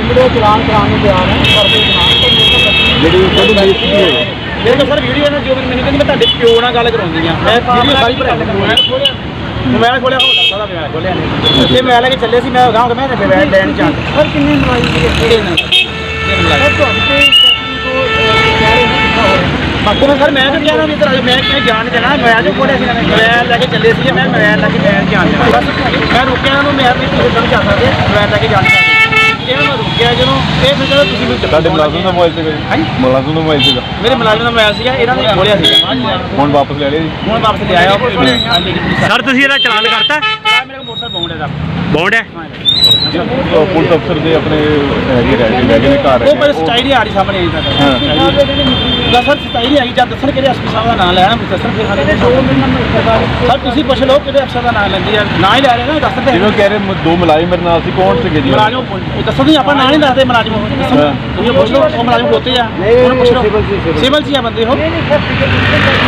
S3: ਵੀਡੀਓ ਚਲਾਨ ਕਰਾਉਣ ਨੂੰ ਤਿਆਰ ਹੈ ਕਰਦੇ ਚਲਾਨ ਜਿਹੜੀ ਤੁਹਾਡੀ ਬੇਇੱਜ਼ਤੀ ਹੋਈ ਇਹ ਤਾਂ ਸਰ ਵੀਡੀਓ ਨੇ ਜੋ ਮੈਨੂੰ ਕਹਿੰਦੀ ਮੈਂ ਤੁਹਾਡੇ ਪਿਓ ਨਾਲ ਗੱਲ ਕਰਾਉਂਦੀ ਆ ਮੈਂ ਵੀਡੀਓ ਸਾਰੀ ਭਰਾ ਮੋਬਾਈਲ ਖੋਲਿਆ। ਹੋ ਸਕਦਾ ਮੋਬਾਈਲ ਖੋਲਿਆ ਨਹੀਂ। ਤੇ ਮੈਂ ਲੈ ਕੇ ਚੱਲੇ ਸੀ ਮੈਂ ਗਾਉਂ ਮੈਂ ਮੋਬਾਈਲ ਲੈਣ ਜਾਂ ਸਰ ਕਿੰਨੀ ਸੀ ਨਾਲ ਬਾਕੀ ਮੈਂ ਸਰ ਮੈਂ ਤਾਂ ਕਿਹਾ ਨਾ ਵੀ ਇੱਧਰ ਮੈਂ ਕਿਹਾ ਜਾਣ ਦੇਣਾ ਮੈਂ ਜੋ ਕੋਲੇ ਸੀ ਮੈਂ ਲੈ ਕੇ ਚੱਲੇ ਸੀ ਮੈਂ ਮੈਂ ਲੈ ਕੇ ਲੈਣ ਜਾਣ। ਦੇਣਾ ਬਸ ਮੈਂ ਰੁਕਿਆ ਉਹਨੂੰ ਮੈਂ ਵੀ ਤੁਸੀਂ ਸਮਝਾ ਸਕਦੇ ਮੈਂ ਲੈ ਕੇ ਜਾਣ ਦੇਣਾ ਇਹਨਾਂ ਨੂੰ ਰੁਕਿਆ ਜਦੋਂ ਇਹ ਫਿਰ ਜਦੋਂ ਤੁਸੀਂ ਮੈਨੂੰ
S6: ਤੁਹਾਡੇ ਮੁਲਾਜ਼ਮ ਦਾ ਮੋਬਾਈਲ ਸੀਗਾ
S3: ਹਾਂਜੀ?
S6: ਮੁਲਾਜ਼ਮ ਦਾ ਮੋਬਾਈਲ ਸੀਗਾ।
S3: ਮੇਰੇ ਮੁਲਾਜ਼ਮ ਦਾ ਮੋਬਾਈਲ ਸੀਗਾ ਇਹਨਾਂ ਨੇ ਖੋਲਿਆ ਸੀਗਾ।
S6: ਹੁਣ ਵਾਪਸ ਲੈ ਲਿਆ ਜੀ।
S3: ਹੁਣ ਵਾਪਸ ਲੈ ਆਇਆ ਉਹ ਹਾਂਜੀ
S5: ਸਰ ਤੁਸੀਂ ਇਹਦਾ ਚਲਾਨ ਕਰਤਾ?
S3: ਮੇਰੇ ਕੋਲ ਮੋਟਰਸਾਈਕਲ ਬਾਉਂਡ ਹੈ
S5: ਬੌਂਡ ਹੈ?
S6: ਉਹ ਪੁਲਿਸ ਅਫਸਰ ਦੇ ਆਪਣੇ ਹੈਗੇ ਰਹਿ ਗਏ ਲੈ ਗਏ ਨੇ ਘਰ।
S3: ਉਹ ਪਰ
S6: ਹੈਗੇ।
S3: ਸਟਾਈਲ ਹੀ ਆ ਰਹੀ ਸਾਹਮਣੇ ਆਈ ਦੱਸਣ ਕਿਹੜੇ ਸਾਹਿਬ ਦਾ ਨਾਮ ਲੈਣਾ ਫਿਰ ਸਰ ਤੁਸੀਂ ਪੁੱਛ ਲਓ ਕਿਹੜੇ ਅਫਸਰ ਦਾ ਨਾਮ ਲੈਂਦੇ ਆ। ਨਾ ਹੀ ਲੈ ਰਹੇ ਨਾ ਦੱਸਣ ਤੇ
S6: ਜਿਵੇਂ ਕਹਿ ਰਹੇ ਮ- ਦੋ ਮੁਲਾਜ਼ਮ ਮੇਰੇ ਨਾਲ ਸੀ ਕੌਣ ਸੀਗੇ ਜੀ?
S3: ਮੁਲਾਜ਼ਮ ਉਹ ਦੱਸੋ ਨਹੀਂ ਆਪਾਂ ਨਾਂ ਨਹੀਂ ਦੱਸਦੇ ਮੁਲਾਜ਼ਮ। ਉਹ ਦੱਸੋ
S6: ਹਾਂ।
S3: ਤੁਸੀਂ ਪੁੱਛ ਲਓ ਉਹ ਮੁਲਾਜ਼ਮ ਕੋਤੇ ਆ। ਉਹਨੂੰ ਪੁੱਛ ਲਓ। ਸਿਵਲ ਸੀ ਆ ਬੰਦੇ ਉਹ।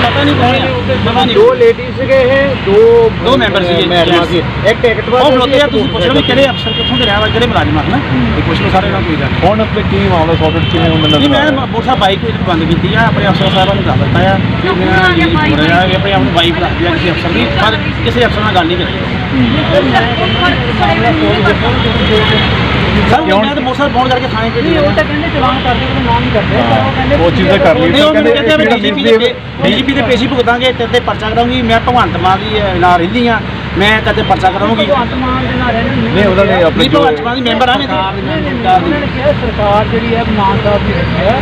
S3: ਪਤਾ ਨਹੀਂ ਕੌਣ ਆ ਪਤਾ ਨਹੀਂ
S2: ਦੋ ਲੇਡੀਜ਼ ਸੀਗੇ ਇਹ ਦੋ
S3: ਦੋ ਮੈਂਬਰ ਸੀਗੇ।
S2: ਮੈਡਮਾਂ ਸੀ। ਇੱਕ ਟਿਕਟ
S3: ਉਹ ਖਲੋਤੇ ਆ ਤੁਸੀਂ ਪੁੱਛ ਲਓ ਵੀ ਕਿਹੜੇ ਅਫਸਰ ਕਿੱਥੋਂ ਦੇ ਰਹਿਣ ਵਾਲੇ ਕਿਹੜੇ ਮੁਲਾਜ਼ਮ ਆ ਹਨਾ? ਇਹ ਪੁੱਛ ਲਓ ਸਾਰੇ ਨਾਲ ਕੋਈ ਗੱਲ ਨਹੀਂ।
S6: ਹੁਣ ਉੱਤੇ ਕੀ ਮਾਮਲਾ ਸੌਰਟ ਕਿਵੇਂ ਹੁੰਦਾ
S3: ਨਹੀਂ ਮੈਂ ਮੋਟਰ ਬਾਈਕ ਵਿੱਚ ਬੰਦ ਕੀਤੀ ਆ ਆਪਣੇ ਅਫਸਰ ਸਾਹਿਬਾਂ ਨੂੰ ਦੱਸ ਦਿੱਤਾ ਆ ਕਿ ਮੇਰਾ ਜੀ ਵੀ ਆਪਣੇ ਆਪ ਨੂੰ ਵਾਈਫ ਰੱਖਦੀ ਆ ਕਿਸੇ ਅਫਸਰ ਦੀ ਪਰ ਕਿਸੇ ਅਫਸਰ ਨਾਲ ਗੱਲ ਨਹੀਂ ਕਰੀ। ਸਰ ਤਾਂ ਫੋਨ ਕਰਕੇ ਥਾਣੇ ਉਹ ਤਾਂ ਕਹਿੰਦੇ ਚਲਾਨ ਕਰਦੇ ਉਹ ਨਾਮ ਨਹੀਂ ਕਰਦੇ
S6: ਉਹ ਚੀਜ਼ਾਂ ਕਰ ਲਈ
S3: ਨਹੀਂ ਉਹ ਕਹਿੰਦੇ ਡੀਜੀਪੀ ਦੇ ਡੀਜੀਪੀ ਦੇ ਪੇਸ਼ੀ ਭੁਗਤਾਂਗੇ ਤੇ ਤੇ ਪਰਚਾ ਕਰਾਉਂਗੀ ਮੈਂ ਭਗਵੰਤ ਮਾਨ ਦੀ ਨਾਲ ਰਹਿੰਦੀ ਆ। ਮੈਂ ਤੇ ਪਰਚਾ ਕਰਾਉਂਗੀ।
S6: ਨਹੀਂ ਉਹਨਾਂ ਨੇ ਆਪਣੇ
S3: ਨਹੀਂ
S6: ਜੋ
S3: ਮਾਨ ਦੀ ਮੈਂਬਰ ਆ ਨੇ
S7: ਸਰਕਾਰ ਜਿਹੜੀ ਹੈ ਮਾਨ ਸਾਹਿਬ ਦੀ ਹੈ।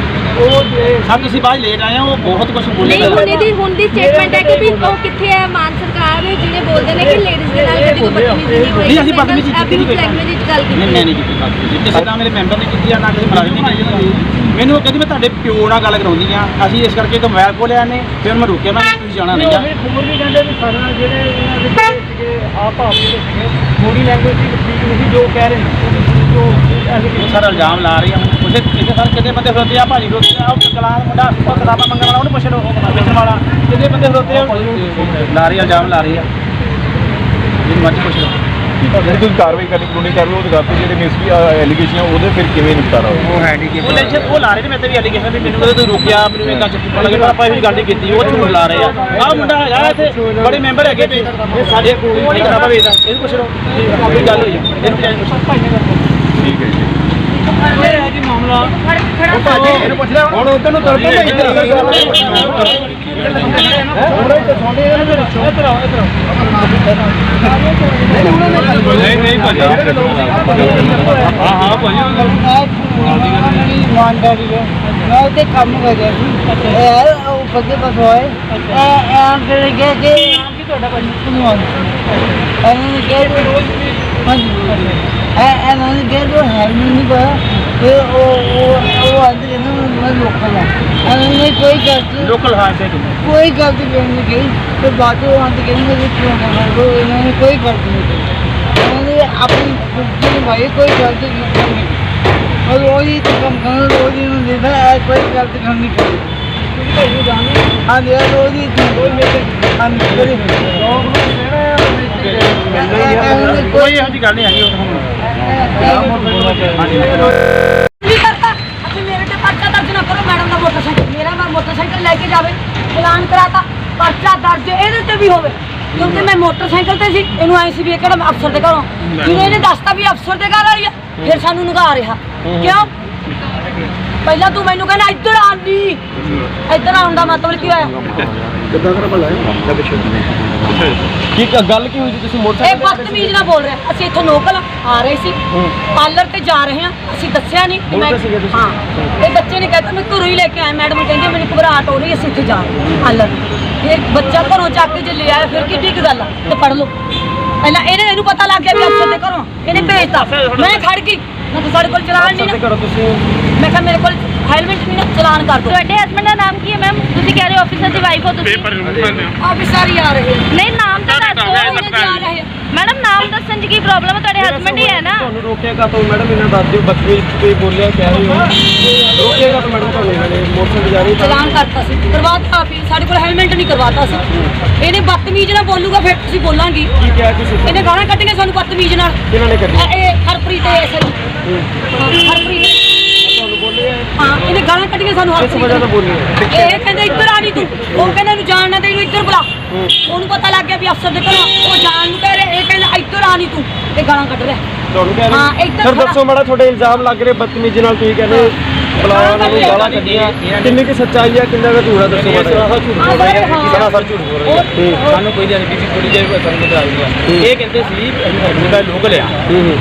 S3: ਸਰ ਤੁਸੀਂ ਬਾਅਦ ਲੇਟ ਆਏ ਉਹ ਬਹੁਤ ਕੁਝ ਬੋਲੇ
S8: ਨਹੀਂ ਹੁਣ ਇਹਦੀ ਹੁਣ ਦੀ ਸਟੇਟਮੈਂਟ ਹੈ ਕਿ ਵੀ ਉਹ ਕਿੱਥੇ ਹੈ? ਮਾਨ ਸਰਕਾਰ ਜਿਹੜੇ ਬੋਲਦੇ ਨੇ ਕਿ ਲੇਡੀਜ਼ ਦੇ ਨਾਲ ਕਦੀ ਕੋਈ ਬਦਤਮੀਜ਼ੀ ਨਹੀਂ ਹੋਈ।
S3: ਨਹੀਂ, ਅਸੀਂ ਬਦਤਮੀਜ਼ੀ ਕੀਤੀ ਨਹੀਂ ਕੋਈ।
S8: ਲੈਂਗੁਏਜ ਗੱਲ
S3: ਨਹੀਂ
S8: ਕੀਤੀ।
S3: ਮੈਂ ਨਹੀਂ ਕੀਤੀ ਬਾਤ ਕਿਸੇ ਦਾ ਮੇਰੇ ਮੈਂਬਰ ਨੇ ਕੀਤੀ ਆ ਨਾ ਕਿਸੇ ਮੁਲਾਜ਼ਮ ਨੇ ਕੀਤੀ। ਮੈਨੂੰ ਉਹ ਕਹਿੰਦੀ ਮੈਂ ਤੁਹਾਡੇ ਪਿਓ ਨਾਲ ਗੱਲ ਕਰਾਉਂਦੀ ਆ ਅਸੀਂ ਇਸ ਕਰਕੇ ਮੋਬਾਈਲ ਖੋਲਿਆ ਨੇ ਫਿਰ ਮੈਂ ਰੁਕਿਆ ਮੈਂ ਕਿਹਾ ਤੁਸੀਂ ਜਾਣਾ ਨਹੀਂ ਆ
S7: ਹੋਰ ਵੀ ਕਹਿੰਦੇ ਵੀ ਸਾਡਾ ਜਿਹੜੇ ਇਹਨਾਂ ਦੇ ਸੀਗੇ ਆਪ ਆਪ ਜਿਹੜੇ ਸੀਗੇ ਮੋੜੀ ਲੈਂਗੁਏਜ ਦੀ ਠੀਕ ਨਹੀਂ ਜੋ ਕਹਿ ਰਹੇ ਨੇ ਜੋ
S3: ਉਹ ਸਾਰਾ ਇਲਜ਼ਾਮ ਲਾ ਰਹੀ ਆ। ਉਹਦੇ ਕਿਤੇ ਸਰ ਕਿਤੇ ਬੰਦੇ ਖਲੋਤੇ ਆ? ਭਾਜੀ ਖਲੋਤੇ ਆ ਉਹ ਕਲਾਸ ਮੁੰਡਾ ਉਹ ਕਿਤਾਬਾਂ ਮੰਗਣ ਵਾਲਾ ਉਹਨੂੰ ਪੁੱਛ ਲਓ ਉਹ ਵੇਚਣ ਵਾਲਾ। ਕਿਤੇ ਬੰਦੇ ਖਲੋਤੇ ਆ? ਲਾ ਰਹੀ ਆ ਇਲਜ਼ਾਮ ਲਾ ਰਹੀ ਆ। ਜਿਹਨੂੰ ਮਰਜ਼ੀ ਪੁੱਛ ਲਓ।
S6: ਜਿਹੜੀ ਤੁਸੀਂ ਕਾਰਵਾਈ ਕਰਨੀ ਕਾਨੂੰਨੀ ਕਰ ਲਓ ਉਹਦੇ ਕਰਕੇ ਜਿਹੜੇ ਮਿਸਬੀ ਐਲੀਗੇਸ਼ਨ ਉਹਦੇ ਫਿਰ ਕਿਵੇਂ ਨਿਪਟਾਰਾ
S3: ਉਹ ਹੈ ਨਹੀਂ ਉਹ ਲੈਕਚਰ ਉਹ ਲਾ ਰਹੇ ਨੇ ਮੈਂ ਤੇ ਵੀ ਐਲੀਗੇਸ਼ਨ ਵੀ ਮੈਨੂੰ ਕਹਿੰਦੇ ਤੂੰ ਰੁਕਿਆ ਮੈਨੂੰ ਇਹ ਗੱਲ ਚੱਕੀ ਪਾ ਲੱਗੇ ਪਰ ਆਪਾਂ ਇਹ ਵੀ ਗੱਲ ਨਹੀਂ ਕੀਤੀ ਉਹ ਝੂਠ ਲਾ ਰਹੇ ਆ। ਆਹ ਮੁੰਡਾ ਹੈਗਾ ਇੱਥੇ ਬੜੇ ਮੈਂਬਰ ਹੈਗੇ ਨੇ ਇਹ ਸਾਡੇ ਉਹ ਨਹੀਂ ਕਿਤਾਬਾਂ ਵੇਚਦਾ ਇਹਨੂੰ ਪੁੱਛ ਲਓ ਆਪਣੀ ਗੱਲ ਹੋਈ ਆ ਇਹਨੂੰ ਕਿਹਾ
S6: ਠੀਕ ਹੈ ਜੀ।
S7: ਇਹ ਹੈ ਜੀ ਮਾਮਲਾ
S3: ਇਹਨੂੰ ਪੁੱਛ ਲੈ
S6: ਹੁਣ ਉਧਰ ਨੂੰ ਤੜਕੇ ਮੈਂ ਇੱਧਰ ਨਹੀਂ ਨਹੀਂ ਭਾਜੀ ਹਾਂ ਹਾਂ ਭਾਜੀ
S7: ਇਮਾਨਦਾਰੀ ਹੈ ਮੈਂ ਉਹਦੇ ਕੰਮ ਕਰ ਰਿਹਾ ਸੀ ਯਾਰ ਉਹ ਬੱਗੇ ਬਸ ਹੋਏ ਇਹ ਆਂ ਤੇ ਗਿਆ ਕਿ ਨਾਮ ਕੀ ਤੁਹਾਡਾ ਭਾਜੀ ਸੁਣੋ ਇਹਨਾਂ ਨੇ ਕਿਹਾ ਕਿ ਹਾਂਜੀ ਐ ਉਹਨਾਂ ਨੇ ਕਿਹਾ ਜੋ ਹੈ ਨਹੀਂ ਨਹੀਂ ਪਤਾ ਫਿਰ ਉਹ ਉਹ ਉਹ ਆਂਦੇ ਨੇ ਮੈਂ ਲੋਕਲ ਆ। ਉਹਨਾਂ ਨੇ ਕੋਈ ਗਲਤ
S3: ਲੋਕਲ ਹਾਂ ਤੇ
S7: ਕੋਈ ਗਲਤ ਨਹੀਂ ਕੀਤੀ ਤੇ ਬਾਅਦ ਉਹ ਆਂਦੇ ਕਹਿੰਦੇ ਕਿ ਕਿਉਂ ਨਾ ਕਰੋ ਇਹਨਾਂ ਨੇ ਕੋਈ ਗਲਤ ਨਹੀਂ ਕੀਤੀ ਉਹਨਾਂ ਨੇ ਆਪਣੀ ਬੁੱਧੀ ਨਿਭਾਈ ਕੋਈ ਗਲਤ ਨਹੀਂ ਕੀਤੀ ਔਰ ਉਹ ਹੀ ਕੰਮ ਕਰਨ ਰੋਜ਼ ਹੀ ਨੂੰ ਦੇਦਾ ਐ ਕੋਈ ਗਲਤ ਕੰਮ ਨਹੀਂ ਕਰੀ ਹਾਂ ਦੇ ਰੋਜ਼ ਹੀ ਕੋਈ ਮੇਰੇ ਹਾਂ ਕੋਈ
S3: ਕੋਈ ਇਹੋ ਜਿਹੀ ਗੱਲ ਨਹੀਂ ਹੈਗੀ ਹੁਣ।
S1: ਕੀ ਕਰਤਾ ਅਸੀਂ ਮੇਰੇ ਤੇ ਪਰਚਾ ਦਰਜ ਨਾ ਕਰੋ ਮੈਡਮ ਦਾ ਮੋਟਰਸਾਈਕਲ। ਮੇਰਾ ਮੈਂ ਮੋਟਰਸਾਈਕਲ ਲੈ ਕੇ ਜਾਵੇ ਚਲਾਨ ਕਰਾਤਾ ਪਰਚਾ ਦਰਜ ਇਹਦੇ ਤੇ ਵੀ ਹੋਵੇ। ਕਿਉਂਕਿ ਮੈਂ ਮੋਟਰਸਾਈਕਲ ਤੇ ਸੀ ਇਹਨੂੰ ਆਈ ਸੀ ਵੀ ਇਹ ਕਿਹੜਾ ਅਫਸਰ ਦੇ ਘਰੋਂ ਜਦੋਂ ਇਹਨੇ ਦੱਸਤਾ ਵੀ ਅਫਸਰ ਦੇ ਘਰ ਵਾਲੀ ਆ ਫਿਰ ਸਾਨੂੰ ਨਗਾ ਰਿਹਾ। ਕਿਉਂ? ਪਹਿਲਾਂ ਤੂੰ ਮੈਨੂੰ ਕਹਿੰਦਾ ਇੱਧਰ ਆਂਦੀ ਇੱਧਰ ਆਉਣ ਦਾ ਮਤਲਬ ਕੀ ਹੋਇਆ?
S2: ਕੀ ਗੱਲ ਕੀ ਹੋਈ ਜੀ? ਤੁਸੀਂ
S1: ਇਹ ਬਦਤਮੀਜ਼ ਨਾ ਬੋਲ ਰਿਹਾ। ਅਸੀਂ ਇੱਥੋਂ ਲੋਕਲ ਆ ਰਹੇ ਸੀ। ਪਾਰਲਰ ਤੇ ਜਾ ਰਹੇ ਹਾਂ। ਅਸੀਂ ਦੱਸਿਆ ਨਹੀਂ ਕਿ ਮੈਂ ਹਾਂ। ਇਹ ਬੱਚੇ ਨੇ ਕਹਿਤਾ ਮੈਂ ਘਰੋਂ ਹੀ ਲੈ ਕੇ ਆਇਆ। ਮੈਡਮ ਕਹਿੰਦੀ ਮੈਨੂੰ ਘਬਰਾਹਟ ਹੋ ਰਹੀ ਅਸੀਂ ਇੱਥੇ ਜਾ ਰਹੇ ਹਾਂ। ਪਾਰਲਰ। ਇਹ ਬੱਚਾ ਘਰੋਂ ਚੱਕ ਕੇ ਜੇ ਲੈ ਆਇਆ ਫਿਰ ਕਿੱਡੀ ਕੁ ਗੱਲ ਆ? ਤੇ ਪੜ ਲਓ। ਪਹਿਲਾਂ ਇਹਨੇ ਇਹਨੂੰ ਪਤਾ ਲੱਗ ਗਿਆ ਵੀ ਅਫਸਰ ਦੇ ਘਰੋਂ। ਇਹਨੇ ਭੇਜਤਾ। ਮੈਂ ਖੜ ਗਈ। ਮੈਂ ਕਿਹਾ ਸਾਡੇ ਕੋਲ ਚਲਾਨ ਨਹੀਂ ਨਾ। ਮੈਂ ਕਿਹਾ ਮੇਰੇ ਕੋਲ ਹੈਲਮਟ ਚਲਾਨ ਕਰ ਦਿਓ।
S8: ਤੁਹਾਡੇ ਹਸਬੰਡ ਦਾ ਨਾਮ ਕੀ ਹੈ ਮੈਮ ਤੁਸੀਂ ਕਹਿ ਰਹੇ ਹੋ ਆਫੀਸਰ ਦੀ ਵਾਈਫ ਹੋ ਤੁਸੀਂ।
S4: ਪੇਪਰ
S1: ਆਫਿਸਰ ਹੀ। ਆ ਰਹੇ
S8: ਨਹੀਂ ਨਾਮ ਤਾਂ ਦੱਸ ਦਿਓ। ਮੈਡਮ ਨਾਮ ਦੱਸਣ 'ਚ ਕੀ ਪ੍ਰੋਬਲਮ ਹੈ? ਤੁਹਾਡੇ ਹਸਬੰਡ ਹੀ ਹੈ ਨਾ।
S2: ਤੁਹਾਨੂੰ ਰੋਕਿਆਗਾ ਤਾਂ ਮੈਡਮ ਇਹਨਾਂ ਦੱਸ ਦਿਓ ਬੱਚੇ ਕੋਈ ਬੋਲਿਆ ਕਹਿ ਰਹੇ ਹੋ। ਰੋਕਿਆਗਾ ਤਾਂ ਮੈਡਮ ਤੁਹਾਨੂੰ ਇਹਨਾਂ ਨੇ ਮੋਟਰਸਾਈਕਲ ਜਾ ਰਹੀ
S1: ਚਲਾਨ ਕਰਤਾ ਸੀ। ਕਰਵਾਤਾ ਵੀ ਸਾਡੇ ਕੋਲ ਹੈਲਮਟ ਨਹੀਂ ਕਰਵਾਤਾ ਸੀ। ਇਹਨੇ ਬਦਤਮੀਜ਼ ਨਾਲ ਬੋਲੂਗਾ ਫਿਰ ਤੁਸੀਂ ਬੋਲਾਂਗੀ।
S2: ਕੀ ਕਿਹਾ ਤੁਸੀਂ?
S1: ਇਹਨੇ ਗਾਲਾਂ ਕੱਢੀਆਂ ਸਾਨੂੰ ਬਦਤਮੀਜ਼ ਨਾਲ।
S2: ਕਿਹਨਾਂ ਨੇ ਕੱਢੀ
S1: ਇਹ- ਹਰਪ੍ਰੀਤ ਹੈ ਸਹੀ ਹਰਪ੍ਰੀਤ
S2: ਤੁਹਾਨੂੰ ਬੋਲੇ
S1: ਹਾਂ ਇਹਨੇ
S2: ਕਿਸ ਵਜ੍ਹਾ ਤੋਂ ਬੋਲੇ
S1: ਇਹ ਕਹਿੰਦਾ ਇੱਧਰ ਆ ਨਹੀਂ ਤੂੰ। ਉਹ ਕਹਿੰਦਾ ਇਹਨੂੰ ਜਾਣ ਨਾ ਦੇ ਇਹਨੂੰ ਇੱਧਰ ਬੁਲਾ। ਉਹਨੂੰ ਪਤਾ ਲੱਗ ਗਿਆ ਵੀ ਅਫਸਰ ਦੇ ਘਰੋਂ ਉਹ ਜਾਣ ਨੂੰ ਕਹਿ ਰਿਹਾ ਇਹ ਕਹਿੰਦਾ ਇੱਧਰ ਆ ਨਹੀਂ ਤੂੰ। ਤੇ ਗਾਲਾਂ ਕੱਢ ਰਿਹਾ।
S2: ਤੁਹਾਨੂੰ ਕਹਿ
S1: ਹਾਂ,
S2: ਰਹੇ
S1: ਇੱਧਰ
S2: ਸਰ। ਦੱਸੋ ਮਾੜਾ ਤੁਹਾਡੇ ਇਲਜ਼ਾਮ ਲੱਗ ਰਹੇ ਬਦਤਮੀਜ਼ੀ ਨਾਲ ਤੁਸੀਂ ਕਹਿੰਦੇ ਉਹਨਾਂ ਨੂੰ ਗਾਲਾਂ ਕੱਢੀਆਂ। ਕਿੰਨੀ ਕਿ ਸੱਚਾਈ ਹੈ ਕਿੰਨਾ ਕੁ ਝੂਠ ਹੈ ਦੱਸੋ ਮਾੜਾ
S1: ਹਾਂ, ਬਾਰੇ ਹਾਂ।
S2: ਸਰਾ ਸਰ ਝੂਠ ਬੋਲ ਰਹੇ।
S1: ਉਹ-
S3: ਸਾਨੂੰ ਕੋਈ ਨਹੀਂ ਬੀਬੀ ਥੋੜੀ ਜਿਹੀ ਸਾਨੂੰ ਬਤਾ ਦਿੰਦੀ ਇਹ ਕਹਿੰਦੇ ਸੀ ਮੁੰਡਾ ਲੋਕਲ ਆ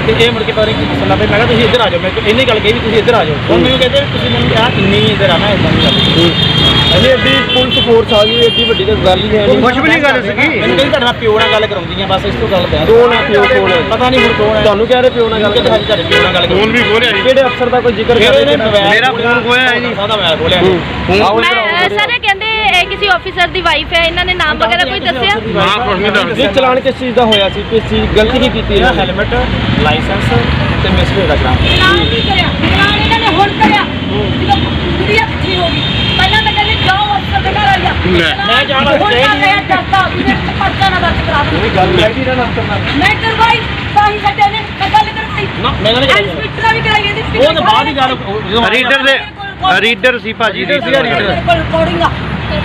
S3: ਤੇ ਇਹ ਮੁੜ ਕੇ ਪਤਾ ਨਹੀਂ ਕੀ ਲੱਗ ਪਏ। ਮੈਂ ਕਿਹਾ ਤੁਸੀਂ ਇੱਧਰ ਆ ਜਾਓ। ਮੈਂ ਇੰਨੀ ਗੱਲ ਕਹੀ ਵੀ ਤੁਸੀਂ ਇੱਧਰ ਆ ਜਾਓ। ਹੁਣ ਮੈਨੂੰ ਕਹਿੰਦੇ ਤੁਸੀਂ ਮੈਨੂੰ ਕਿਹਾ ਇੰਨੀ ਇੱਧਰ ਆਣਾ ਇਦਾਂ ਨਹੀਂ ਗੱਲ
S2: ਅਜੇ ਅੱਡੀ ਪੁਲਿਸ ਫੋਰਸ ਆ ਗਈ ਐਡੀ ਵੱਡੀ ਤਾਂ ਗੱਲ ਹੀ ਹੈ ਨਹੀਂ।
S3: ਕੁਝ ਵੀ ਨਹੀਂ ਗੱਲ ਸੀਗੀ। ਮੈਨੂੰ ਕਹਿੰਦੀ ਤੁਹਾਡੇ ਨਾਲ ਪਿਓ ਨਾਲ ਗੱਲ ਕਰਾਉਂਦੀ ਆ ਬਸ ਇਸ ਤੋਂ ਗੱਲ ਪਿਆ
S2: ਕੌਣ ਹੈ ਪਿਓ ਕੌਣ ਹੈ।
S3: ਪਤਾ ਨਹੀਂ ਹੁਣ ਕੌਣ ਹੈ।
S2: ਤੁਹਾਨੂੰ ਕਹਿ ਰਹੇ ਪਿਓ ਨਾਲ ਗੱਲ
S3: ਕਿਤੇ ਹੱਜ ਤੁਹਾਡੇ ਪਿਓ ਨਾਲ ਗੱਲ
S4: ਫੋਨ ਵੀ ਖੋਲਿਆ ਜੀ।
S2: ਕਿਹੜੇ ਅਫਸਰ ਦਾ ਕੋਈ ਜ਼ਿਕਰ ਕਰ
S3: ਇਹਨੇ
S2: ਰਹੇ ਮੇਰਾ ਫੋਨ ਖੋਇਆ ਹੈ ਜੀ।
S3: ਸਾਦਾ ਮੈਂ ਖੋਲਿਆ
S2: ਇੱਧਰ ਆਓ
S8: ਮੈਂ ਸਰ ਇਹ ਕਹਿੰਦੇ ਇਹ ਕਿਸੇ ਆਫੀਸਰ ਦੀ ਵਾਈਫ ਹੈ ਇਹਨਾਂ ਨੇ ਨਾਮ ਵਗੈਰਾ ਕੋਈ ਦੱਸਿਆ?
S4: ਨਾ ਕੁਝ ਨਹੀਂ ਦੱਸਦੇ
S2: ਇਹ ਚਲਾਨ ਕਿਸ ਚੀਜ਼ ਦਾ ਹੋਇਆ ਸੀ? ਕਿਸ ਚੀਜ਼ ਗਲਤੀ ਕੀ ਕੀਤੀ
S3: ਇਹਦਾ
S2: ਇਹਨਾਂ ਨੇ?
S3: ਹੈਲਮਟ ਲਾਇਸੈਂਸ ਤੇ ਮਿਸਬੇ ਦਾ ਕਰਾਮ
S1: ਚਲਾਨ ਨਹੀਂ ਕਰਿਆ। ਚਲਾਨ ਇਹਨਾਂ ਨੇ ਹੁਣ ਕਰਿਆ। ਜਦੋਂ ਕੁੜੀਆਂ ਇਕੱਠੀ ਹੋ ਗਈ ਪਹਿਲਾਂ ਤਾਂ ਕਹਿੰਦੇ ਜਾਓ ਅਫਸਰ ਦੇ ਘਰ ਆ ਜਾ
S3: ਮੈਂ ਜਾਣਾ
S1: ਹੁਣ ਕਰ ਰਿਹਾ ਕਰਤਾ ਉਹਨੇ ਪਰਚਾ ਨਾ ਦਰਜ ਕਰਾ ਦੇ।
S3: ਗੱਲ ਹੈ ਕਿ ਨਾ
S1: ਮੈਂ ਕਰਵਾਈ ਤਾਂ ਹੀ ਛੱਡਿਆ ਨੇ ਮੈਂ ਗੱਲ ਕਰਵਾਈ।
S3: ਨਾ ਮੈਂ ਕਹਿੰਦਾ ਕਿ
S1: ਇੰਸਪੈਕਟਰ ਵੀ ਕਰਾਈ ਇਹਦੀ
S3: ਉਹ ਤਾਂ ਬਾਅਦ ਹੀ ਗੱਲ ਜਦੋਂ
S5: ਰੀਡਰ ਦੇ ਰੀਡਰ ਸੀ ਭਾਜੀ
S3: ਰੀਡਰ ਰੀਡਰ
S1: ਰਿਕਾਰਡਿੰਗ ਆ।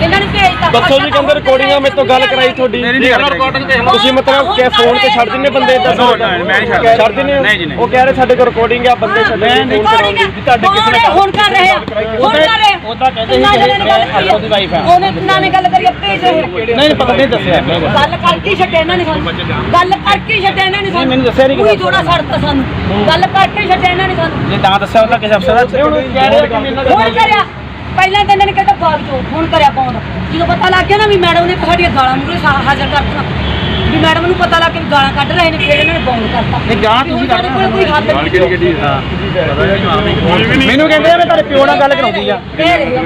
S1: ਇਹਨਾਂ ਨੇ ਭੇਜਤਾ
S3: ਦੱਸੋ ਜੀ ਕਹਿੰਦੇ ਰਿਕਾਰਡਿੰਗ ਮੇਰੇ ਤੋਂ ਗੱਲ ਕਰਾਈ ਤੁਹਾਡੀ। ਰਿਕਾਰਡਿੰਗ ਤੁਸੀਂ ਮਤਲਬ ਕਿ ਫੋਨ ਤੇ ਛੱਡ ਦਿੰਦੇ ਬੰਦੇ ਇਦਾਂ ਮੈਂ ਛੱਡ ਦਿੰਦੇ। ਉਹ ਕਹਿ ਰਹੇ ਸਾਡੇ ਕੋਲ ਰਿਕਾਰਡਿੰਗ ਆ ਬੰਦੇ ਛੱਡੇ ਫੋਨ ਕਰਾਉਂਦੇ ਵੀ ਤੁਹਾਡੇ ਕਿਸੇ ਨੇ
S1: ਹੁਣ ਕਰ ਰਹੇ ਆ। ਹੁਣ ਕਰ ਰਹੇ
S3: ਉਹਦਾ ਕਹਿੰਦੇ ਸੀ ਉਹਦੀ ਵਾਈਫ ਆ।
S1: ਉਹਨੇ ਕਿੰਨਾ ਨੇ ਗੱਲ ਕਰੀ ਭੇਜ ਰਹੇ।
S3: ਨਹੀਂ ਪਤਾ ਨਹੀਂ ਦੱਸਿਆ।
S1: ਗੱਲ ਕਰਕੇ ਛੱਡਿਆ ਇਹਨਾਂ ਨੇ ਸਾਨੂੰ। ਗੱਲ ਕਰਕੇ ਛੱਡਿਆ ਇਹਨਾਂ ਨੇ ਸਾਨੂੰ।
S3: ਮੈਨੂੰ ਦੱਸਿਆ ਨਹੀਂ
S1: ਕੋਈ ਜੋੜਾ ਛੱਡਤਾ ਸਾਨੂੰ। ਗੱਲ ਕਰਕੇ ਛੱਡਿਆ ਇਹਨਾਂ ਨੇ ਸਾਨੂੰ।
S3: ਜੇ ਤਾਂ ਦੱਸਿਆ ਉਹਦਾ ਕਿਸੇ ਅਫਸਰ ਦਾ ਹੁਣ ਕਹਿ ਰਹੇ ਕਿ ਮੇਰੇ
S1: ਫੋਨ ਕਰਿਆ ਪਹਿਲਾਂ ਤਾਂ ਇਹਨਾਂ ਨੇ ਕਹਿੰਦਾ ਬਾਗ ਚੋ ਫੋਨ ਕਰਿਆ ਕੌਣ ਜਦੋਂ ਪਤਾ ਲੱਗ ਗਿਆ ਨਾ ਵੀ ਮੈਡਮ ਨੇ ਤੁਹਾਡੀਆਂ ਗਾਲਾਂ ਮੂਰੇ ਹਾਜ਼ਰ ਕਰਤੀਆਂ ਵੀ ਮੈਡਮ ਨੂੰ ਪਤਾ ਲੱਗ ਕੇ ਗਾਲਾਂ ਕੱਢ ਰਹੇ ਨੇ ਫਿਰ ਇਹਨਾਂ ਨੇ ਬੌਂਡ ਕਰਤਾ।
S3: ਨਹੀਂ, ਗਾਲਾਂ ਤੁਸੀਂ
S1: ਕੋਲ ਕੋਈ ਹੱਦ ਨਹੀਂ।
S3: ਮੈਨੂੰ ਕਹਿੰਦੇ ਆ ਮੈਂ ਤੁਹਾਡੇ ਪਿਓ ਨਾਲ ਗੱਲ ਕਰਾਉਂਦੀ ਆ।
S1: ਰਹੇ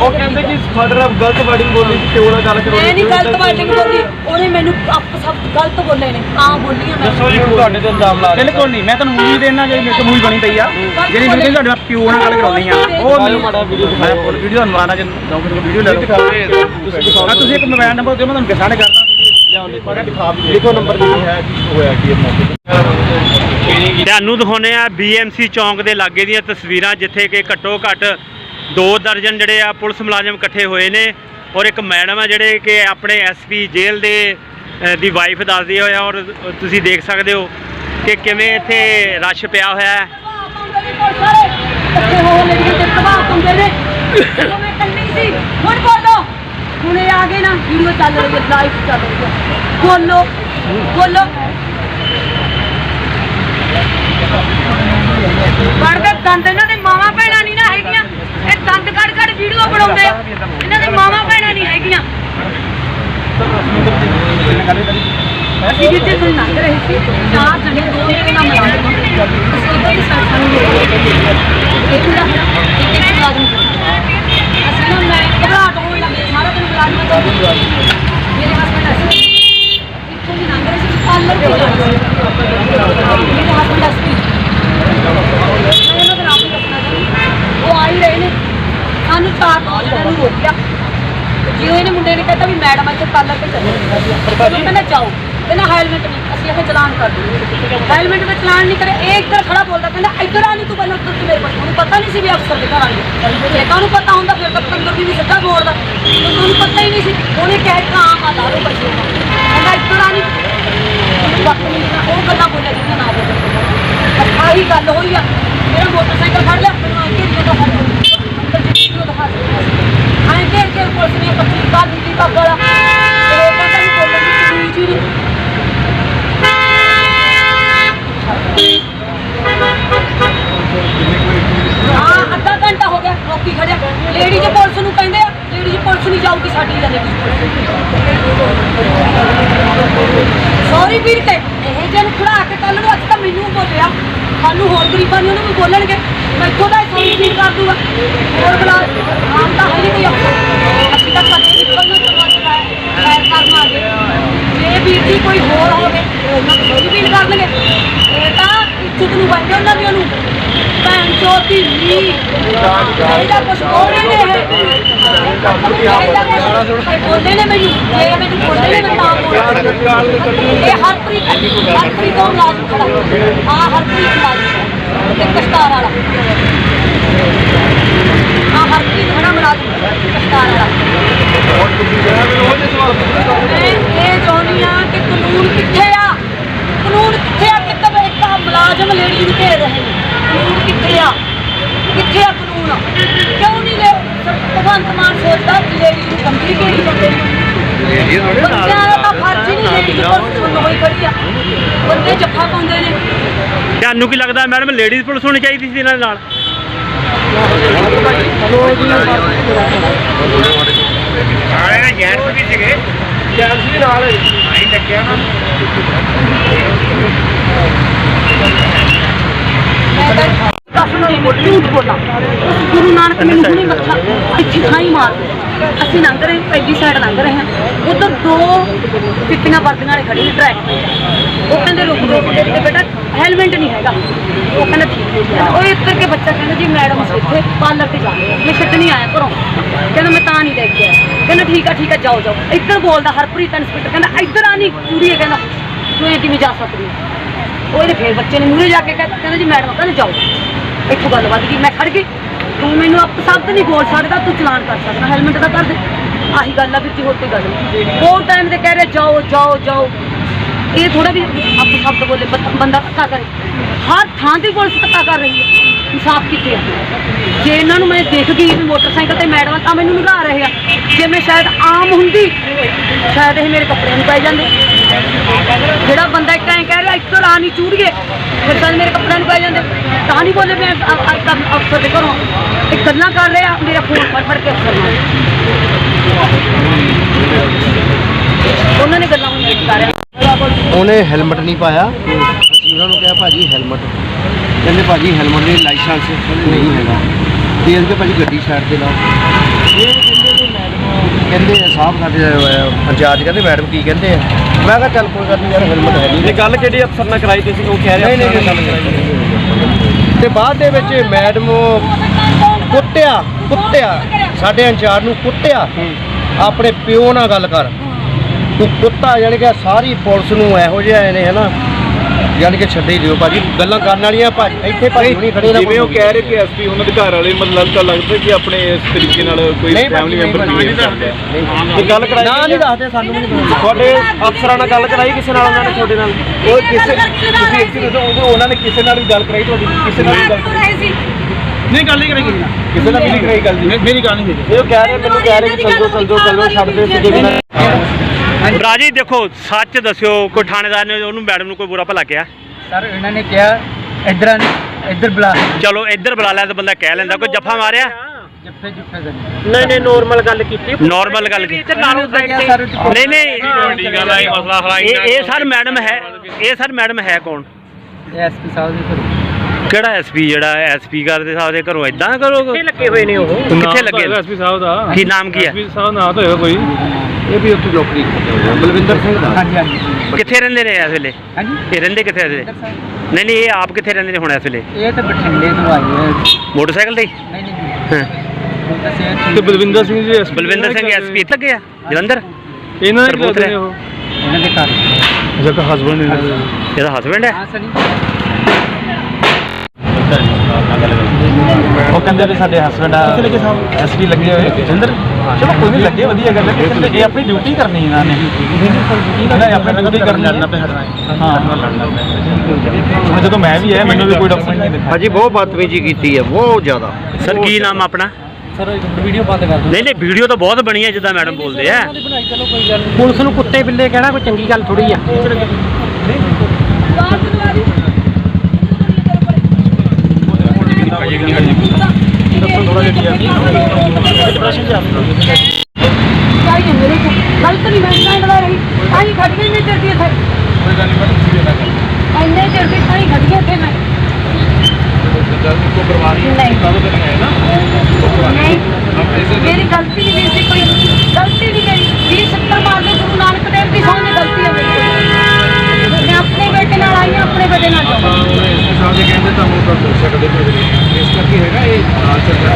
S3: ਉਹ ਕਹਿੰਦੇ ਕਿ ਸਾਡੇ ਨਾਲ ਗਲਤ ਵਰਡਿੰਗ ਬੋਲੀ ਸੀ ਪਿਓ ਨਾਲ ਗੱਲ
S1: ਮੈਂ ਨਹੀਂ ਗਲਤ ਵਾਟਿੰਗ ਬੋਲੀ। ਉਹਨੇ ਮੈਨੂੰ ਆਪ ਸਭ ਗਲਤ ਬੋਲੇ ਨੇ ਤਾਂ ਬੋਲੀਆਂ ਮੈਂ।
S3: ਦੱਸੋ ਜੀ ਤੁਹਾਡੇ ਤੇ ਇਲਜ਼ਾਮ ਲਾ ਬਿਲਕੁਲ ਨਹੀਂ ਮੈਂ ਤੁਹਾਨੂੰ ਮੂਵੀ ਦੇਣਾ ਜਿਹੜੀ ਮੇਰੇ ਤੋਂ ਮੂਵੀ ਬਣੀ ਪਈ ਆ। ਜਿਹੜੀ ਮੈਨੂੰ ਕਹਿੰਦੇ ਤੁਹਾਡੇ ਨਾਲ ਪਿਓ ਨਾਲ ਗੱਲ ਕਰਾਉਣੀ ਆ ਉਹ ਮੈਨੂੰ ਮਾੜਾ ਵੀਡੀਓ ਮੈਂ ਫੁੱਲ ਵੀਡੀਓ ਤੁਹਾਨੂੰ ਮਾਰਨਾ ਜੇ ਵੀਡੀਓ ਲੈ ਲਓ। ਤੁਸੀਂ ਤੁਸੀਂ ਇੱਕ ਮੋਬਾਈਲ ਨੰਬਰ ਦਿਓ ਮੈਂ ਤੁਹਾਨੂੰ ਕਿਸਾਨੇ ਕਰਦਾ ਲਿਖੋ ਨੰਬਰ ਜਿਹੜੀ ਹੈ ਕੀ ਹੋਇਆ ਕੀ ਹੈ
S5: ਤੁਹਾਨੂੰ ਦਿਖਾਉਂਦੇ ਆ ਬੀਐਮਸੀ ਚੌਂਕ ਦੇ ਲਾਗੇ ਦੀਆਂ ਤਸਵੀਰਾਂ ਜਿੱਥੇ ਕਿ ਘੱਟੋ ਘੱਟ ਦੋ ਦਰਜਨ ਜਿਹੜੇ ਆ ਪੁਲਿਸ ਮੁਲਾਜ਼ਮ ਇਕੱਠੇ ਹੋਏ ਨੇ ਔਰ ਇੱਕ ਮੈਡਮ ਆ ਜਿਹੜੇ ਕਿ ਆਪਣੇ ਐਸਪੀ ਜੇਲ੍ਹ ਦੇ ਦੀ ਵਾਈਫ ਦੱਸਦੀ ਹੋਇਆ ਔਰ ਤੁਸੀਂ ਦੇਖ ਸਕਦੇ ਹੋ ਕਿ ਕਿਵੇਂ ਇੱਥੇ ਰਸ਼ ਪਿਆ ਹੋਇਆ ਹੈ।
S1: ਇਕੱਠੇ ਹੋ ਲੜੀਆਂ ਤੇ ਤਬਾਹ ਹੁੰਦੇ ਨੇ। ਜਦੋਂ ਮੈਂ ਕੱਲੀ ਸੀ ਹੁਣ ਬੋਲੋ ਹੁਣ ਇਹ ਆ ਗਏ ਨਾ, ਵੀਡੀਓ ਚੱਲ ਰਹੀ ਹੈ ਲਾਈਵ ਚੱਲ ਰਹੀ ਹੈ। ਬੋਲੋ ਬੋਲੋ। ਵੜਦੇ ਦੰਦ, ਇਹਨਾਂ ਦੇ ਮਾਵਾ ਭੈਣਾਂ ਨਹੀਂ ਨਾ ਹੈਗੀਆਂ। ਇਹ ਦੰਦ ਕੱਢ ਕੱਢ ਵੀਡੀਓ ਬਣਾਉਂਦੇ ਆ। ਇਹਨਾਂ ਦੇ ਮਾਵਾ ਭੈਣਾਂ ਨਹੀਂ ਹੈਗੀਆਂ। ਅਸੀਂ ਵੀ ਤੇ ਲੰਘ ਰਹੇ ਸੀ। ਚਾਰ ਜਣੇ, ਦੋ ਜਣੇ ਨਾਲ ਮਿਲਾ ਅਸੀਂ ਉਹਦੇ ਹੀ ਸਾਥ ਸਾਨੂੰ ਇੱਕ ਦਾ ਇੱਕ ਇੱਕ ਮੁਲਾਜ਼ਮ ਅਸੀਂ ਨਾ ਮੈਂ ਘਬਰਾਹਟ ਹੋਣ ਲੱਗੀ ਸਾਰਾ ਦਿਨ ਮੁਲਾਜ਼ਮਾਂ ਮੇਰੇ ਹਸਬੰਡ ਅਸੀਂ ਇੱਥੋਂ ਦੀ ਲੰਘ ਸੀ ਪਾਰਲਰ ਤੇ ਜਾ ਸੀ ਮੇਰੇ ਹਸਬੰਡ ਅਸੀਂ ਮੈਂ ਉਹਨਾਂ ਦਾ ਨਾਮ ਨਹੀਂ ਦੱਸਣਾ ਚਾਹੁੰਦੀ ਉਹ ਆਈ ਰਹੇ ਨੇ। ਸਾਨੂੰ ਚਾਰ ਦੋ ਜਣਿਆਂ ਨੂੰ ਰੋਕਿਆ। ਜਿਉਂ ਇਹਨੇ ਮੁੰਡੇ ਨੇ ਕਹਿੰਦਾ ਵੀ ਮੈਡਮ ਅੱਜ ਪਾਰਲਰ ਤੇ ਚੱਲੇ। ਉਹ ਕਹਿੰਦਾ ਜਾਓ। ਕਹਿੰਦਾ ਹੈਲਮਟ ਨਹੀਂ, ਅਸੀਂ ਇੱਥੇ ਚਲਾਨ ਕਰ ਦਿੰਦੇ ਹੈਲਮਟ ਦਾ ਚਲਾਨ ਨਹੀਂ ਕਰੇ ਇਹ ਇੱਧਰ ਖੜਾ ਬੋਲਦਾ, ਕਹਿੰਦਾ ਇੱਧਰ ਆ ਨਹੀਂ ਤੂੰ ਪਹਿਲਾਂ ਉੱਧਰ ਤੂੰ ਮੇਰੇ ਪਾਸ ਉਹਨੂੰ ਪਤਾ ਨਹੀਂ ਸੀ ਵੀ ਅਫਸਰ ਦੇ ਘਰ ਆਈ ਜੇ ਤੁਹਾਨੂੰ ਪਤਾ ਹੁੰਦਾ, ਫਿਰ ਤਾਂ ਅੰਦਰ ਵੀ ਨਹੀਂ ਸਿੱਧਾ ਬੋਲਦਾ। ਉਹਨੂੰ ਪਤਾ ਹੀ ਨਹੀਂ ਸੀ। ਉਹਨੇ ਕਿਹਾ ਕਿ ਆ, ਲਾ ਲਓ ਬੱਚੇ ਕਹਿੰਦਾ ਇੱਧਰ ਆ ਨਹੀਂ ਉਹ ਗੱਲਾਂ ਬੋਲਿਆ ਜਿੱਥੇ ਨਾ ਬੋਲੇ ਆਹੀ ਗੱਲ ਹੋਈ ਆ। ਮੇਰਾ ਮੋਟਰਸਾਈਕਲ ਫੜ ਲਿਆ, ਮੈਨੂੰ ਆਂਕੇ ਦੀ ਫੜ ਲਿਆ ਅੰਦਰ ਜੀ ਨੂੰ ਦਿਖਾ ਦਿੱਤਾ ਆਂ ਘੇਰ ਕੇ ਪੁਲਿਸ ਨੇ ਪੱਤੀ ਪਾ ਦਿੱਤੀ ਪੱਗ ਵਾਲਾ ਤੇ ਉਹ ਕਹਿੰਦਾ ਵੀ ਬੋਲਣ ਦੀ ਤਮੀਜ਼ ਹੀ ਨਹੀਂ ਹਾਂ ਅੱਧਾ ਘੰਟਾ ਹੋ ਗਿਆ ਰੋਕੀ ਖੜਿਆ ਲੇਡੀ ਜੇ ਪੁਲਿਸ ਨੂੰ ਕਹਿੰਦੇ ਆ ਲੇਡੀ ਜੇ ਪੁਲਿਸ ਨਹੀਂ ਜਾਊਗੀ ਸਾਡੀ ਜਾਂਦੇ ਸੌਰੀ ਵੀਰ ਤੇ ਇਹ ਜਨ ਖੜਾ ਕੇ ਕੱਲ ਨੂੰ ਅੱਜ ਤਾਂ ਮੈਨੂੰ ਬੋਲਿਆ ਸਾਨੂੰ ਹੋਰ ਗਰੀਬਾਂ ਨੂੰ ਉਹਨੂੰ ਵੀ ਬੋਲਣਗੇ ਮੈਥੋਂ ਦਾ ਸੌਰੀ ਵੀਰ ਕਰ ਦੂਗਾ ਹੋਰ ਬਲਾ ਆਮ ਤਾਂ ਹੈ ਨਹੀਂ ਕੋਈ ਅਫਸਰ ਅਸੀਂ ਤਾਂ ਕਦੇ ਨਹੀਂ ਕੱਲ ਨੂੰ ਚਲਵਾ ਚਲਾਇਆ ਖੈਰ ਕਰਨ ਆ ਗਏ ਜੇ ਵੀਰ ਦੀ ਕੋਈ ਹੋਰ ਹੋਵੇ ਉਹਨਾਂ ਨੂੰ ਸੌਰੀ ਵੀਰ ਕਰ ਲਗੇ ਇਹ ਤਾਂ ਇੱਜ਼ਤ ਨੂੰ ਬੰਦੇ ਉਹਨਾਂ ਦੀ ਉਹਨੂੰ ਭੈਣ ਚੋਤੀ ਨੀ ਇਹਦਾ ਕੁਝ ਬੋਲੇ ਨੇ ਇਹ ਇਹਦਾ ਕੁਛ ਬੋਲੇ ਨੇ ਮੈਨੂੰ ਜੇ ਮੈਨੂੰ ਬੋਲੇ ਨੇ ਮੈਂ ਇਹ ਹਰਪ੍ਰੀਤ ਹਰਪ੍ਰੀਤ ਉਹ ਮੁਲਾਜ਼ਮ ਖੜਾ ਹਾਂ, ਹਰਪ੍ਰੀਤ ਮੁਲਾਜ਼ਮ ਤੇ ਕਸ਼ਤਾਰ ਵਾਲਾ। ਹਾਂ, ਹਰਪ੍ਰੀਤ ਖੜਾ ਮੁਲਾਜ਼ਮ। ਕਸ਼ਤਾਰ ਵਾਲਾ। ਮੈਂ ਇਹ ਚਾਹੁੰਦੀ ਆ ਕਿ ਕਾਨੂੰਨ ਕਿੱਥੇ ਆ? ਕਾਨੂੰਨ ਕਿੱਥੇ ਆ? ਕਿ ਤਬ ਇੱਕ ਆਹ ਮੁਲਾਜ਼ਮ ਲੇਡੀ ਨੂੰ ਘੇਰ ਰਹੇ ਨੇ। ਕਾਨੂੰਨ ਕਿੱਥੇ ਆ? ਕਿੱਥੇ ਆ ਕਾਨੂੰਨ? ਕਿਉਂ ਨਹੀਂ ਲੈ ਭਗਵੰਤ ਮਾਨ ਸੋਚਦਾ ਕਿ ਲੇਡੀ ਨੂੰ ਕੰਪਨੀ ਘੇਰੀ ਜਾਂਦੇ ਨੇ। ਬੰਦਿਆਂ ਦਾ ਤਾਂ ਫਰਜ਼ ਹੀ ਨਹੀਂ ਲੇਡੀ ਦੀ ਪੁਲਿਸ ਸੁਣ ਹੋਈ ਖੜੀ ਆ। ਬੰਦੇ ਜੱਫਾ ਪਾਉਂਦੇ ਨੇ।
S5: ਤੁਹਾਨੂੰ ਕੀ ਲੱਗਦਾ ਮੈਡਮ ਲੇਡੀਜ਼ ਪੁਲਿਸ ਹੋਣੀ ਚਾਹੀਦੀ ਸੀ ਇਹਨਾਂ ਦੇ ਨਾਲ?
S1: ਮੈਂ ਤਾਂ ਕਸਮ ਨਹੀਂ ਬੋਲਾਂ ਗੁਰੂ ਨਾਨਕ ਮੈਨੂੰ ਹੁਣੇ ਮੱਥਾ ਇੱਥੇ ਥਾਈ ਮਾਰ ਅਸੀਂ ਲੰਘ ਰਹੇ ਪਹਿਲੀ ਸਾਈਡ ਲੰਘ ਰਹੇ ਹਾਂ। ਉਧਰ ਦੋ ਦੋ ਪਿੱਟੀਆਂ ਵਰਦੀਆਂ ਵਾਲੇ ਖੜੇ ਟਰੈਕ ਤੇ ਉਹ ਕਹਿੰਦੇ, ਰੁਕ ਰੁਕ ਤੇ ਬੇਟਾ ਹੈਲਮਟ ਨਹੀਂ ਹੈਗਾ। ਉਹ ਕਹਿੰਦਾ, ਠੀਕ ਹੈ ਉਹ ਇੱਕ ਕਰਕੇ ਬੱਚਾ ਕਹਿੰਦਾ, ਜੀ ਮੈਡਮ ਇੱਥੇ ਪਾਰਲਰ ਤੇ ਜਾ ਰਹੇ ਹਾਂ। ਮੈਂ ਛੱਡ ਨਹੀਂ ਆਇਆ ਘਰੋਂ। ਕਹਿੰਦਾ, ਮੈਂ ਤਾਂ ਨਹੀਂ ਲੈ ਕੇ ਆਇਆ। ਕਹਿੰਦਾ, ਠੀਕ ਆ ਠੀਕ ਆ, ਜਾਓ ਜਾਓ। ਇੱਧਰ ਬੋਲਦਾ, ਹਰਪ੍ਰੀਤ ਇੰਸਪੈਕਟਰ ਕਹਿੰਦਾ, ਇੱਧਰ ਆ ਨਹੀਂ ਕੁੜੀ ਹੈ। ਕਹਿੰਦਾ, ਤੂੰ ਇਹ ਕਿਵੇਂ ਜਾ ਸਕਦੀ ਹੈ? ਉਹਦੇ ਫੇਰ ਬੱਚੇ ਨੇ ਮੂਹਰੇ ਜਾ ਕੇ ਕਹਿ- ਕਹਿੰਦਾ, ਜੀ ਮੈਡਮ ਕਹਿੰਦੇ, ਜਾਓ। ਇੱਥੋਂ ਗੱਲ ਵੱਧ ਗਈ, ਮੈਂ ਖੜ ਗਈ। ਤੂੰ ਮੈਨੂੰ ਆਪ ਸ਼ਬਦ ਨਹੀਂ ਬੋਲ ਸਕਦਾ, ਤੂੰ ਚਲਾਨ ਕਰ ਸਕਦਾ ਹੈਲਮਟ ਦਾ ਕਰ ਦੇ। ਆਹੀ ਗੱਲ ਆ ਵੀ ਕੀ ਹੋਰ ਕੋਈ ਗੱਲ ਨਹੀਂ। ਉਹ ਟਾਈਮ ਤੇ ਕਹਿ ਰਹੇ, ਜਾਓ ਜਾਓ ਜਾਓ। ਇਹ ਥੋੜਾ ਵੀ ਆਪ ਸ਼ਬਦ ਬੋਲੇ ਬੰਦਾ- ਧੱਕਾ ਕਰੇ। ਹਰ ਥਾਂ ਤੇ ਪੁਲਿਸ ਧੱਕਾ ਕਰ ਰਹੀ ਹੈ। ਇਨਸਾਫ ਕਿੱਥੇ ਆ? ਜੇ ਇਹਨਾਂ ਨੂੰ ਮੈਂ ਦੇਖ ਗਈ ਵੀ ਮੋਟਰਸਾਈਕਲ ਤੇ ਮੈਡਮ ਤਾਂ ਮੈਨੂੰ ਨਿਗਾਹ ਰਹੇ ਆ। ਜੇ ਮੈਂ ਸ਼ਾਇਦ ਆਮ ਹੁੰਦੀ, ਸ਼ਾਇਦ ਇਹ ਮੇਰੇ ਕੱਪੜਿਆਂ ਨੂੰ ਪੈ ਜਾਂਦੇ। ਜਿਹੜਾ ਬੰਦਾ ਇੱਕ ਐਂ ਕਹਿ ਰਿਹਾ, ਇੱਕ ਰਾਂ ਨਹੀਂ ਚੂੜੀਏ। ਫਿਰ ਤਾਂ ਮੇਰੇ ਕੱਪੜਿਆਂ ਨੂੰ ਪੈ ਜਾਂਦੇ। ਤਾਂ ਨਹੀਂ ਬੋਲੇ ਮੈਂ ਅਫਸਰ ਦੇ ਘਰੋਂ। ਇਹ ਗੱਲਾਂ ਕਰ ਰਿਹਾ, ਮੇਰਾ ਫੋਨ ਫੜ ਫੜ ਕੇ ਅਫਸਰ ਨਾਲ। ਉਹਨਾਂ ਨੇ ਗੱਲਾਂ ਹੁਣ ਕਰ ਰਿਹਾ।
S2: ਉਹਨੇ ਹੈਲਮਟ ਨਹੀਂ ਪਾਇਆ। ਅਸੀਂ ਉਹਨਾਂ ਨੂੰ ਕਿਹਾ ਭਾਜੀ ਹੈਲਮਟ ਕਹਿੰਦੇ ਭਾਜੀ ਹੈਲਮਟ ਦੇ ਲਾਇਸੈਂਸ ਨਹੀਂ ਹੈਗਾ। ਤੇ ਇਹਦੇ ਭਾਜੀ ਗੱਡੀ ਸਾਈਡ ਤੇ ਲਾਓ। ਇਹ ਕਹਿੰਦੇ ਮੈਡਮ ਕਹਿੰਦੇ ਆ ਸਾਹਿਬ ਇੰਚਾਰਜ ਕਹਿੰਦੇ ਮੈਡਮ ਕੀ ਕਹਿੰਦੇ ਆ? ਮੈਂ ਕਿਹਾ ਚੱਲ ਕੋਈ ਗੱਲ ਨਹੀਂ ਯਾਰ ਹੈਲਮਟ ਹੈ ਨਹੀਂ
S3: ਇਹ ਗੱਲ ਕਿਹੜੀ ਅਫਸਰ ਨਾਲ ਕਰਾਈ ਤੁਸੀਂ ਉਹ ਕਹਿ
S2: ਨਹੀਂ ਨਹੀਂ ਨਹੀਂ ਤੇ। ਬਾਅਦ ਦੇ ਵਿੱਚ ਮੈਡਮ ਕੁੱਟਿਆ ਕੁੱਟਿਆ। ਸਾਡੇ ਇੰਚਾਰਜ ਨੂੰ ਕੁੱਟਿਆ। ਆਪਣੇ ਪਿਓ ਨਾਲ ਗੱਲ ਕਰ। ਤੂੰ ਕੁੱਤਾ ਯਾਨੀ ਕਿ ਸਾਰੀ ਪੁਲਿਸ ਨੂੰ ਇਹੋ ਜਿਹਾ ਨੇ ਹਨਾ? ਯਾਨੀ ਕਿ ਛੱਡੇ ਹੀ ਦਿਓ ਭਾਜੀ ਗੱਲਾਂ ਕਰਨ ਵਾਲੀਆਂ ਭਾਜੀ ਇੱਥੇ ਭਾਜੀ ਹੁਣੀ ਖੜੇ ਨਾ
S3: ਜਿਵੇਂ ਉਹ ਕਹਿ ਰਹੇ ਕਿ ਐਸਪੀ ਉਹਨਾਂ ਦੇ ਘਰ ਵਾਲੇ ਮਤਲਬ ਤਾਂ ਲੱਗਦਾ ਕਿ ਆਪਣੇ ਇਸ ਤਰੀਕੇ ਨਾਲ ਕੋਈ
S2: ਨਹੀਂ
S3: ਫੈਮਿਲੀ
S2: ਭਾਜੀ,
S3: ਮੈਂਬਰ
S2: ਨਹੀਂ
S3: ਨਹੀਂ
S2: ਭਾਜੀ,
S3: ਕਰਦਾ ਇਹ ਗੱਲ ਕਰਾਈ
S2: ਨਾ ਨਹੀਂ? ਦੱਸਦੇ ਸਾਨੂੰ ਵੀ ਨਹੀਂ ਪਤਾ।
S3: ਤੁਹਾਡੇ ਅਫਸਰਾਂ ਨਾਲ ਗੱਲ ਕਰਾਈ ਕਿਸੇ ਨਾਲ ਉਹਨਾਂ ਨੇ? ਤੁਹਾਡੇ ਨਾਲ? ਉਹ ਕਿਸੇ ਤੁਸੀਂ ਇੱਕ ਚੀਜ਼ ਦੱਸੋ ਉਹਨਾਂ ਨੇ ਕਿਸੇ ਨਾਲ ਵੀ ਗੱਲ ਕਰਾਈ ਤੁਹਾਡੀ? ਕਿਸੇ ਨਾਲ ਵੀ ਗੱਲ ਕਰਾਈ?
S6: ਨਹੀਂ ਗੱਲ ਨਹੀਂ ਕਰੀ ਕਿਸੇ ਨਾਲ
S3: ਕਿਸੇ ਨਾਲ ਵੀ ਨਹੀਂ ਕਰਾਈ ਗੱਲ ਜੀ।
S6: ਮੇਰੀ ਗੱਲ ਨਹੀਂ ਹੋਈ
S3: ਇਹ ਉਹ ਕਹਿ ਰਹੇ ਮੈਨੂੰ ਕਹਿ ਰਹੇ ਕਿ ਚਲ ਜਾਓ ਚਲ ਜਾਓ ਚਲ ਜਾਓ ਛੱਡ ਦੇ ਸੀਗੇ ਵੀ ਨਾ
S5: ਰਾਜੀ ਦੇਖੋ ਸੱਚ ਦੱਸਿਓ ਕੋਈ ਥਾਣੇਦਾਰ ਨੇ ਉਹਨੂੰ ਮੈਡਮ ਨੂੰ ਕੋਈ ਬੁਰਾ ਭਲਾ ਕਿਹਾ?
S7: ਸਰ ਇਹਨਾਂ ਨੇ ਕਿਹਾ ਇਧਰ ਇਧਰ ਬੁਲਾ
S5: ਚਲੋ ਇੱਧਰ ਬੁਲਾ ਲਿਆ ਤਾਂ ਬੰਦਾ ਕਹਿ ਲੈਂਦਾ ਕੋਈ ਜੱਫਾ ਮਾਰਿਆ?
S7: ਜੱਫੇ ਜੁੱਫੇ ਦੇ
S5: ਨਹੀਂ। ਨਹੀਂ ਨਾਰਮਲ ਗੱਲ ਕੀਤੀ। ਨਾਰਮਲ ਗੱਲ ਕੀਤੀ। ਨਹੀਂ ਨਹੀਂ ਇਹ ਇਹ ਸਰ ਮੈਡਮ ਹੈ ਇਹ ਸਰ ਮੈਡਮ ਹੈ ਕੌਣ?
S7: ਐਸਪੀ ਸਾਹਿਬ ਦੇ
S5: ਕਿਹੜਾ ਐਸਪੀ ਜਿਹੜਾ ਐਸਪੀ ਕਰਦੇ ਸਾਹਿਬ ਦੇ ਘਰੋਂ ਇਦਾਂ ਕਰੋ? ਕਿੱਥੇ ਲੱਗੇ ਹੋਏ ਨੇ ਉਹ? ਕਿੱਥੇ ਲੱਗੇ?
S4: ਐਸਪੀ ਸਾਹਿਬ ਦਾ।
S5: ਕੀ ਨਾਮ ਕੀ ਹੈ?
S4: ਐਸਪੀ ਸਾਹਿਬ ਨਾਂ ਤਾਂ ਹੋਏਗਾ ਕੋਈ।
S2: ਇਹ ਵੀ ਉੱਥੇ ਨੌਕਰੀ ਬਲਵਿੰਦਰ ਸਿੰਘ ਦਾ।
S7: ਹਾਂਜੀ ਹਾਂਜੀ।
S5: ਕਿੱਥੇ ਰਹਿੰਦੇ ਨੇ ਇਸ ਵੇਲੇ?
S7: ਹਾਂਜੀ?
S5: ਇਹ ਰਹਿੰਦੇ ਕਿੱਥੇ ਨੇ
S7: ਸਰ
S5: ਨਹੀਂ ਨਹੀਂ ਇਹ ਆਪ ਕਿੱਥੇ ਰਹਿੰਦੇ ਨੇ ਹੁਣ ਇਸ ਵੇਲੇ?
S7: ਇਹ ਤਾਂ ਬਠਿੰਡੇ ਤੋਂ ਆਈ ਹੈ
S5: ਮੋਟਰਸਾਈਕਲ ਤੇ?
S7: ਨਹੀਂ ਨਹੀਂ। ਤਾਂ
S4: ਬਲਵਿੰਦਰ ਸਿੰਘ ਜੀ
S5: ਬਲਵਿੰਦਰ ਸਿੰਘ ਐਸਪੀ ਇੱਥੇ ਲੱਗੇ ਆ? ਜਲੰਧਰ?
S4: ਇਹਨਾਂ ਦੇ
S5: ਸਰਬੂਤ
S4: ਕਰਦੇ
S5: ਹੈ।
S4: ਨੇ ਉਹ।
S7: ਉਹਨਾਂ ਦੇ ਘਰ।
S4: ਜਿਹੜਾ ਹਸਬੰਡ ਇਹਨਾਂ
S5: ਇਹਦਾ ਹਸਬੰਡ ਹੈ?
S7: ਹਾਂ
S3: ਉਹ ਕਹਿੰਦੇ ਵੀ ਸਾਡੇ ਹਸਬੰਡ ਐਸਪੀ ਲੱਗੇ ਹੋਏ। ਜਿੰਦਰ ਚਲੋ ਕੋਈ ਨਹੀਂ ਲੱਗੇ ਵਧੀਆ ਗੱਲ ਹੈ ਲੇਕਿਨ ਇਹ ਆਪਣੀ ਡਿਊਟੀ ਕਰਨੀ ਇਹਨਾਂ ਨੇ। ਇਹਨਾਂ ਨੇ ਆਪਣੀ ਡਿਊਟੀ ਕਰਨੀ ਹੈ। ਹਾਂ। ਹੁਣ ਜਦੋਂ ਮੈਂ ਵੀ ਆਇਆ ਮੈਨੂੰ ਵੀ ਕੋਈ ਡਾਕੂਮੈਂਟ ਨਹੀਂ ਦਿਖਾਇਆ।
S2: ਭਾਜੀ ਬਹੁਤ ਬਦਤਮੀਜੀ ਕੀਤੀ ਹੈ ਬਹੁਤ ਜ਼ਿਆਦਾ।
S5: ਸਰ ਕੀ ਨਾਮ ਆਪਣਾ?
S7: ਸਰ ਵੀਡੀਓ ਬੰਦ ਕਰ
S5: ਨਹੀਂ ਨਹੀਂ ਵੀਡੀਓ ਤਾਂ ਬਹੁਤ ਬਣੀ ਹੈ ਜਿੱਦਾਂ ਮੈਡਮ ਬੋਲਦੇ ਆ।
S9: ਪੁਲਿਸ ਨੂੰ ਕੁੱਤੇ ਬਿੱਲੇ ਕਹਿਣਾ ਕੋਈ ਚੰਗੀ ਗੱਲ ਥੋੜੀ ਆ।
S1: चाहिए मेरे को गलत नहीं मैं इतना लगा रही कहीं घट गई मैं चढ़ती थे इतने चढ़ती कहीं घट गए थे मैं मेरी गलती नहीं मेरी कोई गलती नहीं मेरी बीस सत्तर मार दो गुरु नानक देव की सामने गलती है मैं अपने बेटे नाल आई अपने बेटे नाल Thank you.